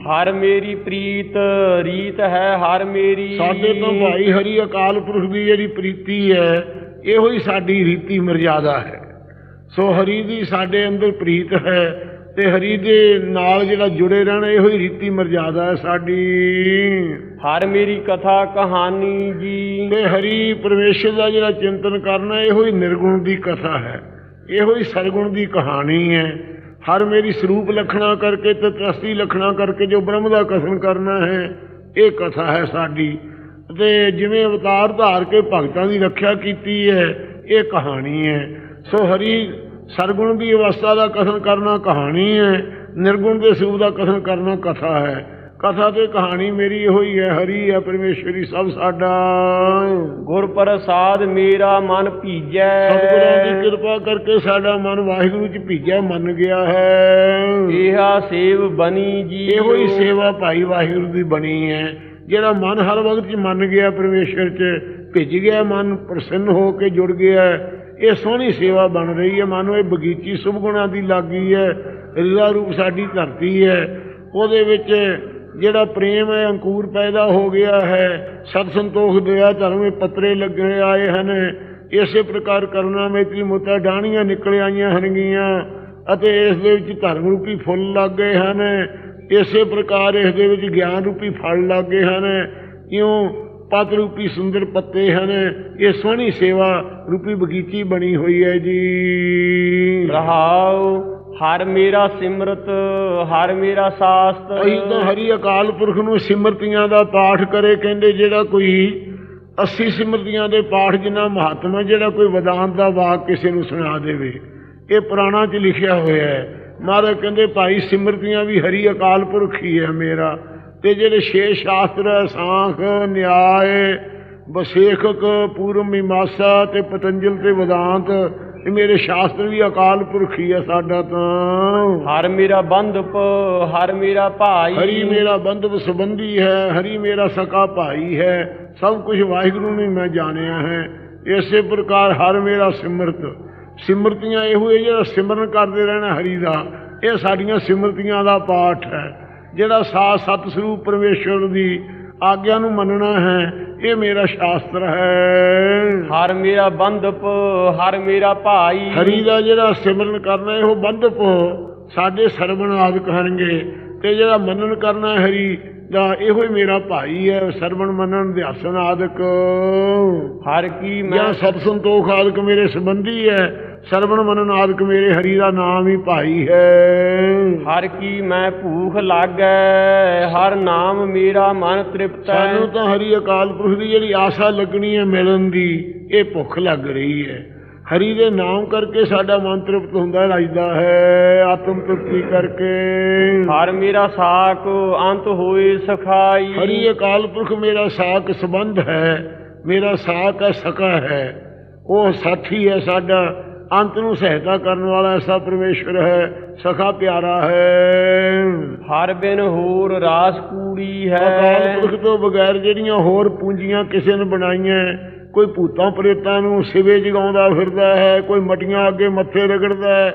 ਹਰ ਮੇਰੀ ਪ੍ਰੀਤ ਰੀਤ ਹੈ ਹਰ ਮੇਰੀ। ਸਾਡੇ ਤੋਂ ਭਾਈ ਹਰੀ ਅਕਾਲ ਪੁਰਖ ਦੀ ਜਿਹੜੀ ਪ੍ਰੀਤੀ ਹੈ ਇਹੋ ਹੀ ਸਾਡੀ ਰੀਤੀ ਮਰਜ਼ਾਦਾ ਹੈ। ਸੋ ਹਰੀ ਦੀ ਸਾਡੇ ਅੰਦਰ ਪ੍ਰੀਤ ਹੈ ਤੇ ਹਰੀ ਦੇ ਨਾਲ ਜਿਹੜਾ ਜੁੜੇ ਰਹਿਣਾ ਇਹੋ ਹੀ ਰੀਤੀ ਮਰਜ਼ਾਦਾ ਹੈ ਸਾਡੀ। ਹਰ ਮੇਰੀ ਕਥਾ ਕਹਾਣੀ ਜੀ। ਤੇ ਹਰੀ ਪਰਮੇਸ਼ਰ ਦਾ ਜਿਹੜਾ ਚਿੰਤਨ ਕਰਨਾ ਇਹੋ ਹੀ ਨਿਰਗੁਣ ਦੀ ਕਥਾ ਹੈ। ਇਹੋ ਹੀ ਸਰਗੁਣ ਦੀ ਕਹਾਣੀ ਹੈ। ਹਰ ਮੇਰੀ ਸਰੂਪ ਲਖਣਾ ਕਰਕੇ ਤੇ ਤ੍ਰਸਤੀ ਲਖਣਾ ਕਰਕੇ ਜੋ ਬ੍ਰਹਮ ਦਾ ਕਥਨ ਕਰਨਾ ਹੈ ਇਹ ਕਥਾ ਹੈ ਸਾਡੀ। ਤੇ ਜਿਵੇਂ ਅਵਤਾਰ ਧਾਰ ਕੇ ਭਗਤਾਂ ਦੀ ਰੱਖਿਆ ਕੀਤੀ ਹੈ ਇਹ ਕਹਾਣੀ ਹੈ। ਸੋ ਹਰੀ ਸਰਗੁਣ ਦੀ ਅਵਸਥਾ ਦਾ ਕਥਨ ਕਰਨਾ ਕਹਾਣੀ ਹੈ। ਨਿਰਗੁਣ ਦੇ ਸਰੂਪ ਦਾ ਕਥਨ ਕਰਨਾ ਕਥਾ ਹੈ। ਕਥਾ ਤੇ ਕਹਾਣੀ ਮੇਰੀ ਇਹੋ ਹੀ ਹੈ ਹਰੀ ਹੈ ਪਰਮੇਸ਼ਵਰੀ ਸਭ ਸਾਡਾ। ਗੁਰ ਪ੍ਰਸਾਦ ਮੇਰਾ ਮਨ ਭੀਜੈ। ਸਤਿਗੁਰਾਂ ਦੀ ਕਿਰਪਾ ਕਰਕੇ ਸਾਡਾ ਮਨ ਵਾਹਿਗੁਰੂ ਚ ਭੀਜਿਆ ਮੰਨ ਗਿਆ ਹੈ। ਇਹਾ ਸੇਵ ਬਣੀ ਜੀ। ਇਹੋ ਹੀ ਸੇਵਾ ਭਾਈ ਵਾਹਿਗੁਰੂ ਦੀ ਬਣੀ ਹੈ। ਜਿਹੜਾ ਮਨ ਹਰ ਵਕਤ ਚ ਮੰਨ ਗਿਆ ਪਰਮੇਸ਼ਰ ਚ ਭਿੱਜ ਗਿਆ ਮਨ ਪ੍ਰਸੰਨ ਹੋ ਕੇ ਜੁੜ ਗਿਆ। ਇਹ ਸੋਹਣੀ ਸੇਵਾ ਬਣ ਰਹੀ ਹੈ। ਮਨੋ, ਇਹ ਬਗੀਚੀ ਸੁਭ ਗੁਣਾਂ ਦੀ ਲੱਗੀ ਹੈ। ਰਿਲਾ ਰੂਪ ਸਾਡੀ ਧਰਤੀ ਹੈ। ਉਹਦੇ ਵਿੱਚ ਜਿਹੜਾ ਪ੍ਰੇਮ ਹੈ, ਅੰਕੂਰ ਪੈਦਾ ਹੋ ਗਿਆ ਹੈ। ਸਤ ਸੰਤੋਖ ਦਇਆ ਧਰਮ ਦੇ ਪੱਤਰੇ ਲੱਗੇ ਆਏ ਹਨ। ਇਸੇ ਪ੍ਰਕਾਰ ਕਰੁਣਾ ਮੈਤਰੀ ਮੁੱਤਾ ਡਾਣੀਆਂ ਨਿਕਲ ਆਈਆਂ ਹਨਗੀਆਂ ਅਤੇ ਇਸ ਦੇ ਵਿੱਚ ਧਰਮ ਰੂਪੀ ਫੁੱਲ ਲੱਗ ਗਏ ਹਨ। ਇਸੇ ਪ੍ਰਕਾਰ ਇਸ ਦੇ ਵਿੱਚ ਗਿਆਨ ਰੂਪੀ ਫਲ ਲੱਗ ਗਏ ਹਨ। ਕਿਉਂ ਪਤ ਰੂਪੀ ਸੁੰਦਰ ਪੱਤੇ ਹਨ। ਇਹ ਸੋਹਣੀ ਸੇਵਾ ਰੂਪੀ ਬਗੀਚੀ ਬਣੀ ਹੋਈ ਹੈ ਜੀ। ਰਹਾਉ ਹਰ ਮੇਰਾ ਸਿਮਰਤ ਹਰ ਮੇਰਾ ਸਾਸਤ। ਅਸੀਂ ਤਾਂ ਹਰੀ ਅਕਾਲ ਪੁਰਖ ਨੂੰ ਸਿਮਰਤੀਆਂ ਦਾ ਪਾਠ ਕਰੇ ਕਹਿੰਦੇ ਜਿਹੜਾ ਕੋਈ 80 ਸਿਮਰਤੀਆਂ ਦੇ ਪਾਠ ਜਿੰਨਾ ਮਹੱਤਮ ਜਿਹੜਾ ਕੋਈ ਵਿਦਾਂਤ ਦਾ ਵਾਕ ਕਿਸੇ ਨੂੰ ਸੁਣਾ ਦੇਵੇ। ਇਹ ਪੁਰਾਣਾ 'ਚ ਲਿਖਿਆ ਹੋਇਆ ਹੈ। ਮਹਾਰਾਜ ਕਹਿੰਦੇ ਭਾਈ ਸਿਮਰਤੀਆਂ ਵੀ ਹਰੀ ਅਕਾਲ ਪੁਰਖ ਹੀ ਹੈ ਮੇਰਾ। ਤੇ ਜਿਹੜੇ ਛੇ ਸ਼ਾਸਤਰ ਸਾਖ ਨਿਆਏ ਬਸੇਖਕ ਪੂਰਵ ਮੀਮਾਂਸਾ ਤੇ ਪਤੰਜਲ ਤੇ ਵਿਦਾਂਤ ਇਹ ਮੇਰੇ ਸ਼ਾਸਤਰ ਵੀ ਅਕਾਲ ਪੁਰਖ ਹੀ ਹੈ ਸਾਡਾ ਤਾਂ। ਹਰ ਮੇਰਾ ਬੰਧਪ ਹਰ ਮੇਰਾ ਭਾਈ। ਹਰੀ ਮੇਰਾ ਬੰਧਵ ਸੰਬੰਧੀ ਹੈ ਹਰੀ ਮੇਰਾ ਸਕਾ ਭਾਈ ਹੈ ਸਭ ਕੁਝ ਵਾਹਿਗੁਰੂ ਨੇ ਮੈਂ ਜਾਣਿਆ ਹੈ। ਇਸੇ ਪ੍ਰਕਾਰ ਹਰ ਮੇਰਾ ਸਿਮਰਤ। ਸਿਮਰਤੀਆਂ ਇਹੋ ਜਿਹੜਾ ਸਿਮਰਨ ਕਰਦੇ ਰਹਿਣਾ ਹਰੀ ਦਾ ਇਹ ਸਾਡੀਆਂ ਸਿਮਰਤੀਆਂ ਦਾ ਪਾਠ ਹੈ। ਜਿਹੜਾ ਸਾਤ ਸਤ ਸਰੂਪ ਪਰਮੇਸ਼ਵਰ ਦੀ ਆਗਿਆ ਨੂੰ ਮੰਨਣਾ ਹੈ ਇਹ ਮੇਰਾ ਸ਼ਾਸਤਰ ਹੈ। ਹਰ ਮੇਰਾ ਬੰਧਪ ਹਰ ਮੇਰਾ ਭਾਈ। ਹਰੀ ਦਾ ਜਿਹੜਾ ਸਿਮਰਨ ਕਰਨਾ ਇਹੋ ਬੰਧਪ ਸਾਡੇ ਸਰਵਣ ਆਦਿਕ ਹਨਗੇ ਤੇ ਜਿਹੜਾ ਮੰਨਣ ਕਰਨਾ ਹਰੀ ਦਾ ਇਹੋ ਹੀ ਮੇਰਾ ਭਾਈ ਹੈ ਸਰਵਣ ਮੰਨਣ ਅਧਿਆਸਨ ਆਦਿਕ। ਹਰ ਕੀ ਮੈਂ ਸਤ ਸੰਤੋਖ ਆਦਿਕ ਮੇਰੇ ਸੰਬੰਧੀ ਹੈ ਸਰਵਣ ਮੰਨਣ ਆਦਿਕ ਮੇਰੇ ਹਰੀ ਦਾ ਨਾਮ ਹੀ ਭਾਈ ਹੈ। ਹਰ ਕੀ ਮੈਂ ਭੂਖ ਲਾਗੈ ਹਰ ਨਾਮ ਮੇਰਾ ਮਨ ਤ੍ਰਿਪਤ। ਹੈ ਸਾਨੂੰ ਤਾਂ ਹਰੀ ਅਕਾਲ ਪੁਰਖ ਦੀ ਜਿਹੜੀ ਆਸਾ ਲੱਗਣੀ ਹੈ ਮਿਲਣ ਦੀ ਇਹ ਭੁੱਖ ਲੱਗ ਰਹੀ ਹੈ। ਹਰੀ ਦੇ ਨਾਮ ਕਰਕੇ ਸਾਡਾ ਮਨ ਤ੍ਰਿਪਤ ਹੁੰਦਾ ਰਜਦਾ ਹੈ ਆਤਮ ਤ੍ਰਿਪਤੀ ਕਰਕੇ। ਹਰ ਮੇਰਾ ਸਾਕ ਅੰਤ ਹੋਏ ਸਖਾਈ। ਹਰੀ ਅਕਾਲ ਪੁਰਖ ਮੇਰਾ ਸਾਕ ਸੰਬੰਧ ਹੈ ਮੇਰਾ ਸਾਕ ਹੈ ਸਕਾ ਹੈ। ਉਹ ਸਾਥੀ ਹੈ ਸਾਡਾ ਅੰਤ ਨੂੰ ਸਹਾਇਤਾ ਕਰਨ ਵਾਲਾ ਐਸਾ ਪਰਮੇਸ਼ਵਰ ਹੈ ਸਖਾ ਪਿਆਰਾ ਹੈ। ਹਰ ਬਿਨ ਹੋਰ ਰਾਸ ਕੂੜੀ ਅਕਾਲ ਹੈ ਪੁਰਖ ਤੋਂ ਬਗੈਰ ਜਿਹੜੀਆਂ ਹੋਰ ਪੂੰਜੀਆਂ ਕਿਸੇ ਨੇ ਬਣਾਈਆਂ ਕੋਈ ਭੂਤਾਂ ਪ੍ਰੇਤਾਂ ਨੂੰ ਸਿਵੇ ਜਗਾਉਂਦਾ ਫਿਰਦਾ ਹੈ ਕੋਈ ਮਟੀਆਂ ਅੱਗੇ ਮੱਥੇ ਰਗੜਦਾ ਹੈ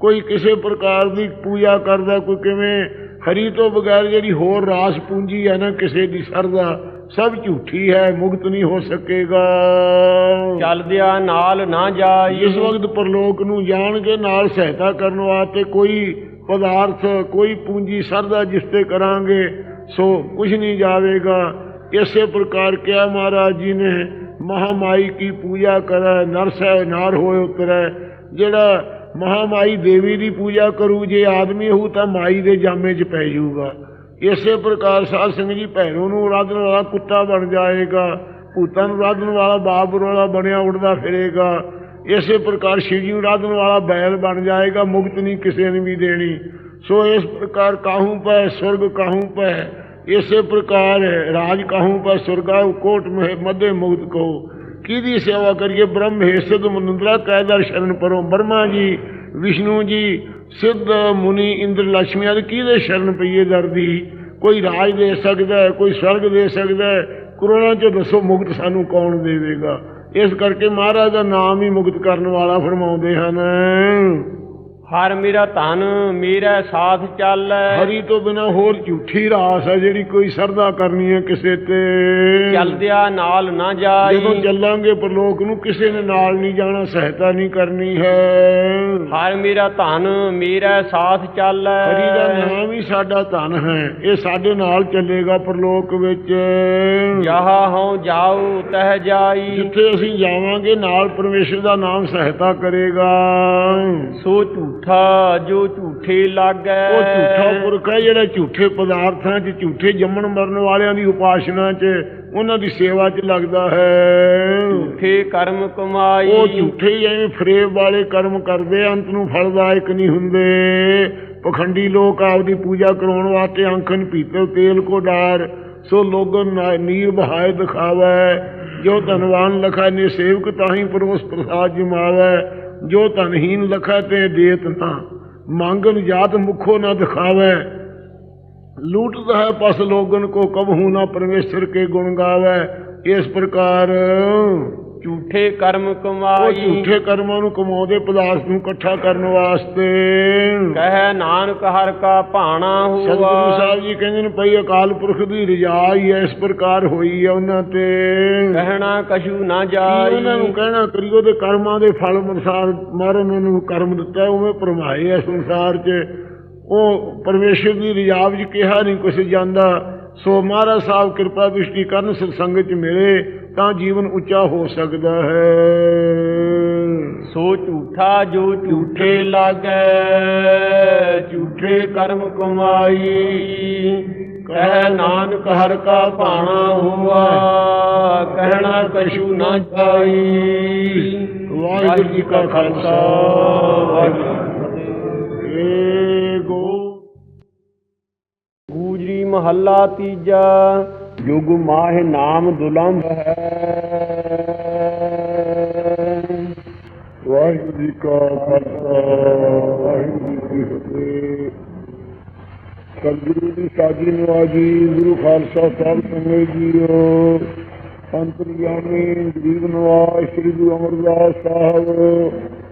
ਕੋਈ ਕਿਸੇ ਪ੍ਰਕਾਰ ਦੀ ਪੂਜਾ ਕਰਦਾ ਕੋਈ ਕਿਵੇਂ। ਹਰੀ ਤੋਂ ਬਗੈਰ ਜਿਹੜੀ ਹੋਰ ਰਾਸ ਪੂੰਜੀ ਹੈ ਨਾ ਕਿਸੇ ਦੀ ਸਰਦਾ। ਸਭ ਝੂਠੀ ਹੈ ਮੁਕਤ ਨਹੀਂ ਹੋ ਸਕੇਗਾ। ਚੱਲਦਿਆ ਨਾਲ ਨਾ ਜਾਈ। ਇਸ ਵਕਤ ਪਰਲੋਕ ਨੂੰ ਜਾਣ ਕੇ ਨਾਲ ਸਹਾਇਤਾ ਕਰਨ ਵਾਸਤੇ ਕੋਈ ਪਦਾਰਥ ਕੋਈ ਪੂੰਜੀ ਸਰਦਾ ਜਿਸ ਤੇ ਕਰਾਂਗੇ ਸੋ ਕੁਝ ਨਹੀਂ ਜਾਵੇਗਾ। ਇਸੇ ਪ੍ਰਕਾਰ ਕਿਹਾ ਮਹਾਰਾਜ ਜੀ ਨੇ ਮਹਾਮਾਈ ਕੀ ਪੂਜਾ ਕਰੈ ਨਰਸੈ ਨਾਰ ਹੋਏ ਉਤਰੈ। ਜਿਹੜਾ ਮਹਾਮਾਈ ਦੇਵੀ ਦੀ ਪੂਜਾ ਕਰੂ ਜੇ ਆਦਮੀ ਹੋਊ ਤਾਂ ਮਾਈ ਦੇ ਜਾਮੇ 'ਚ ਪੈ ਜਾਊਗਾ। ਇਸੇ ਪ੍ਰਕਾਰ ਸਾਧ ਸਿੰਘ ਜੀ ਭੈਰੋ ਨੂੰ ਆਰਾਧਨ ਵਾਲਾ ਕੁੱਤਾ ਬਣ ਜਾਏਗਾ, ਭੂਤਾਂ ਨੂੰ ਆਰਾਧਨ ਵਾਲਾ ਬਾਬਰ ਵਾਲਾ ਬਣਿਆ ਉੱਡਦਾ ਫਿਰੇਗਾ, ਇਸੇ ਪ੍ਰਕਾਰ ਸ਼ਿਵ ਜੀ ਨੂੰ ਆਰਾਧਨ ਵਾਲਾ ਬੈਲ ਬਣ ਜਾਏਗਾ, ਮੁਕਤ ਨਹੀਂ ਕਿਸੇ ਨੇ ਵੀ ਦੇਣੀ। ਸੋ ਇਸ ਪ੍ਰਕਾਰ ਕਾਹੂ ਪੈ, ਸੁਰਗ ਕਾਹੂ ਪੈ, ਇਸੇ ਪ੍ਰਕਾਰ ਰਾਜ ਕਹੂੰ ਪਰ ਸੁਰਗਾ ਕੋਟ ਮਹਿ, ਮਧੇ ਮੁਕਤ ਕੋ। ਕਿਹਦੀ ਸੇਵਾ ਕਰੀਏ? ਬ੍ਰਹਮ ਹੈ ਮਨੁੰਦਰਾ ਕਾਇਦਰ ਸ਼ਰਨ ਪਰੋ ਬਰਮਾ ਜੀ, ਵਿਸ਼ਨੂੰ ਜੀ ਸਿੱਧ ਮੁਨੀ ਇੰਦਰ ਲక్ష్ਮੀ ਆਦਿ ਕਿਹਦੇ ਸ਼ਰਨ ਪਈਏ ਦਰਦੀ ਕੋਈ ਰਾਜ ਦੇ ਸਕਦਾ ਕੋਈ ਸਵਰਗ ਦੇ ਸਕਦਾ ਕਰੋੜਾਂ 'ਚੋਂ ਦੱਸੋ ਮੁਕਤ ਸਾਨੂੰ ਕੌਣ ਦੇਵੇਗਾ? ਇਸ ਕਰਕੇ ਮਹਾਰਾਜ ਦਾ ਨਾਮ ਹੀ ਮੁਕਤ ਕਰਨ ਵਾਲਾ ਫਰਮਾਉਂਦੇ ਹਨ। ਹਰ ਮੇਰਾ ਧਨ ਮੇਰਾ ਸਾਥ ਚੱਲ। ਹਰੀ ਤੋਂ ਬਿਨਾ ਹੋਰ ਝੂਠੀ ਰਾਸ ਹੈ ਜਿਹੜੀ ਕੋਈ ਸਰਦਾ ਕਰਨੀ ਹੈ ਕਿਸੇ ਤੇ। ਚਲਦਿਆ ਨਾਲ ਨਾ ਜਾਈ। ਜਦੋਂ ਚੱਲਾਂਗੇ ਪਰਲੋਕ ਨੂੰ ਕਿਸੇ ਨੇ ਨਾਲ ਨਹੀਂ ਜਾਣਾ ਸਹਾਇਤਾ ਨਹੀਂ ਕਰਨੀ ਹੈ। ਹਰ ਮੇਰਾ ਧਨ ਮੇਰਾ ਸਾਥ ਚੱਲ। ਹਰੀ ਦਾ ਨਾਮ ਹੀ ਸਾਡਾ ਧਨ ਹੈ। ਇਹ ਸਾਡੇ ਨਾਲ ਚੱਲੇਗਾ ਪਰਲੋਕ ਵਿੱਚ। ਜਹਾ ਹਉ ਜਾਉ ਤਹ ਜਾਈ। ਜਿੱਥੇ ਅਸੀਂ ਜਾਵਾਂਗੇ ਨਾਲ ਪਰਮੇਸ਼ਰ ਦਾ ਨਾਮ ਸਹਾਇਤਾ ਕਰੇਗਾ। ਸੋ ਝੂਠਾ ਜੋ ਝੂਠੇ ਲਾਗੈ। ਉਹ ਝੂਠਾ ਪੁਰਖ ਹੈ ਜਿਹੜਾ ਝੂਠੇ ਪਦਾਰਥਾਂ 'ਚ ਝੂਠੇ ਜੰਮਣ ਮਰਨ ਵਾਲਿਆਂ ਦੀ ਉਪਾਸਨਾ 'ਚ ਉਹਨਾਂ ਦੀ ਸੇਵਾ 'ਚ ਲੱਗਦਾ ਹੈ। ਝੂਠੇ ਕਰਮ ਕਮਾਈ। ਉਹ ਝੂਠੇ ਹੀ ਐਵੇਂ ਫਰੇਬ ਵਾਲੇ ਕਰਮ ਕਰਦੇ ਅੰਤ ਨੂੰ ਫਲਦਾਇਕ ਨਹੀਂ ਹੁੰਦੇ। ਪਖੰਡੀ ਲੋਕ ਆਪਦੀ ਪੂਜਾ ਕਰਾਉਣ ਵਾਸਤੇ ਅੰਖਨ ਪੀਤਲ ਤੇਲ ਕੋ ਡਾਰ ਸੋ ਲੋਗਨ ਨੀਰ ਬਹਾਏ ਦਿਖਾਵੈ। ਜੋ ਧਨਵਾਨ ਲਖਾ ਨੇ ਸੇਵਕ ਤਾਹੀ ਪਰੋਸ ਪ੍ਰਸਾਦ ਜਮਾਵੈ। ਜੋ ਧਨਹੀਨ ਲਖਾ ਤੇ ਦੇਤ ਨਾ। ਮੰਗਨ ਜਾਤ ਮੁਖੋ ਨਾ ਦਿਖਾਵੈ। ਲੂਟਦਾ ਹੈ ਪਸ ਲੋਗਨ ਕੋ ਕਬਹੂ ਨਾ ਪਰਮੇਸ਼ਰ ਕੇ ਗੁਣ ਗਾਵੈ। ਇਸ ਪ੍ਰਕਾਰ ਝੂਠੇ ਕਰਮ ਉਹ ਕਮਾਈ ਝੂਠੇ ਕਰਮਾਂ ਨੂੰ ਕਮਾਉਂਦੇ ਪਦਾਰਥ ਨੂੰ ਇਕੱਠਾ ਕਰਨ ਵਾਸਤੇ। ਕਹਿ ਨਾਨਕ ਹਰ ਕਾ ਭਾਣਾ ਸਤਿਗੁਰੂ ਹੁਆ ਸਾਹਿਬ ਜੀ ਕਹਿੰਦੇ ਨੇ ਭਈ ਅਕਾਲ ਪੁਰਖ ਦੀ ਰਜਾ ਹੀ ਇਸ ਪ੍ਰਕਾਰ ਹੋਈ ਹੈ ਉਹਨਾਂ ਤੇ। ਕਹਿਣਾ ਕਛੂ ਨਾ ਕੀ ਉਹਨਾਂ ਨੂੰ ਜਾਈ ਕਹਿਣਾ ਕਰੀਓ ਦੇ ਕਰਮਾਂ ਦੇ ਫਲ ਅਨੁਸਾਰ ਮਾਰਨ ਨੂੰ ਕਰਮ ਦਿੱਤਾ ਉਵੇਂ ਭਰਮਾਏ ਸੰਸਾਰ 'ਚ। ਉਹ ਪਰਮੇਸ਼ਰ ਦੀ ਰਜਾ ਵਿੱਚ ਕਿਹਾ ਨਹੀਂ ਕੁਛ ਜਾਂਦਾ। ਸੋ ਮਹਾਰਾਜ ਸਾਹਿਬ ਕਿਰਪਾ ਦ੍ਰਿਸ਼ਟੀ ਕਰਨ ਸਤਸੰਗ 'ਚ ਮਿਲੇ। ਤਾਂ ਜੀਵਨ ਉੱਚਾ ਹੋ ਸਕਦਾ ਹੈ। ਸੋ ਝੂਠਾ ਜੋ ਝੂਠੇ ਲਾਗੈ ਝੂਠੇ ਕਰਮ ਕਮਾਈ। ਕਹਿ ਨਾਨਕ ਹਰ ਕਾ ਭਾਣਾ ਹੁਆ ਕਹਿਣਾ ਕਛੂ ਨਾ ਜਾਈ। ਵਾਹਿਗੁਰੂ ਜੀ ਕਾ ਖਾਲਸਾ। ਵਾਹਿਗੁਰੂ ਜੀ ਕੀ ਫਤਿਹ। ਏਗੋ ਗੂਜਰੀ ਮਹੱਲਾ ਤੀਜਾ। ਯੁਗ ਮਾਹਿ ਨਾਮ ਦੁਲੰਭ ਹੈ। ਵਾਹਿਗੁਰੂ ਜੀ ਕਾ ਖਾਲਸਾ, ਵਾਹਿਗੁਰੂ ਜੀ ਕੀ ਫਤਿਹ। ਸਤਿਗੁਰੂ ਦੀ ਸਾਜੀ ਨਵਾਜੀ ਗੁਰੂ ਖਾਲਸਾ ਸਾਹਿਬ ਸੰਗਤ ਜੀਓ ਅੰਤਰਯਾਮੀ ਗਰੀਬ ਨਵਾਜ ਸ੍ਰੀ ਗੁਰੂ ਅਮਰਦਾਸ ਸਾਹਿਬ,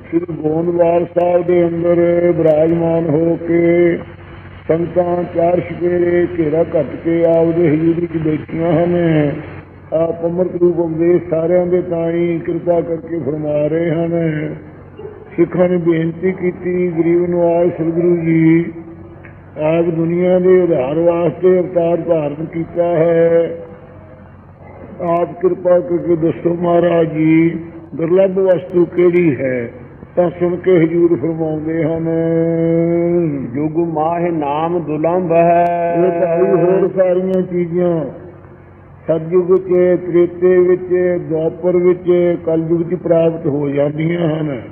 ਸ੍ਰੀ ਗੋਂਦਵਾਲ ਸਾਹਿਬ ਦੇ ਅੰਦਰ ਬਿਰਾਜਮਾਨ ਹੋ ਕੇ ਸੰਗਤਾਂ ਚਾਰ ਸ਼ਪੇਰੇ ਘੇਰਾ ਘੱਟ ਕੇ ਆਪਦੇ ਹਜ਼ੂਰੀ 'ਚ ਬੈਠੀਆਂ ਹਨ। ਆਪ ਅੰਮ੍ਰਿਤ ਰੂਪ ਉਪਦੇਸ਼ ਸਾਰਿਆਂ ਦੇ ਤਾਈ ਕਿਰਪਾ ਕਰਕੇ ਫਰਮਾ ਰਹੇ ਹਨ। ਸਿੱਖਾਂ ਨੇ ਬੇਨਤੀ ਕੀਤੀ, ਗਰੀਬ ਨਵਾਜ ਸਤਿਗੁਰੂ ਜੀ ਆਪ ਦੁਨੀਆ ਦੇ ਉਧਾਰ ਵਾਸਤੇ ਅਵਤਾਰ ਧਾਰਨ ਕੀਤਾ ਹੈ। ਆਪ ਕਿਰਪਾ ਕਰਕੇ ਦੱਸੋ ਮਹਾਰਾਜ ਜੀ, ਦੁਰਲੱਭ ਵਸਤੂ ਕਿਹੜੀ ਹੈ? ਤਾਂ ਸੁਣ ਕੇ ਹਜੂਰ ਫਰਮਾਉਂਦੇ ਹਨ ਯੁਗ ਮਾਹਿ ਨਾਮ ਦੁਲੰਭ ਇਹ ਭਾਈ ਹੈ ਹੋਰ ਸਾਰੀਆਂ ਚੀਜ਼ਾਂ। ਸਤਯੁਗ ਚ ਤ੍ਰੇਤੇ ਵਿੱਚ ਦੁਆਪਰ ਵਿੱਚ ਕਲਯੁਗ ਚ ਪ੍ਰਾਪਤ ਹੋ ਜਾਂਦੀਆਂ ਹਨ।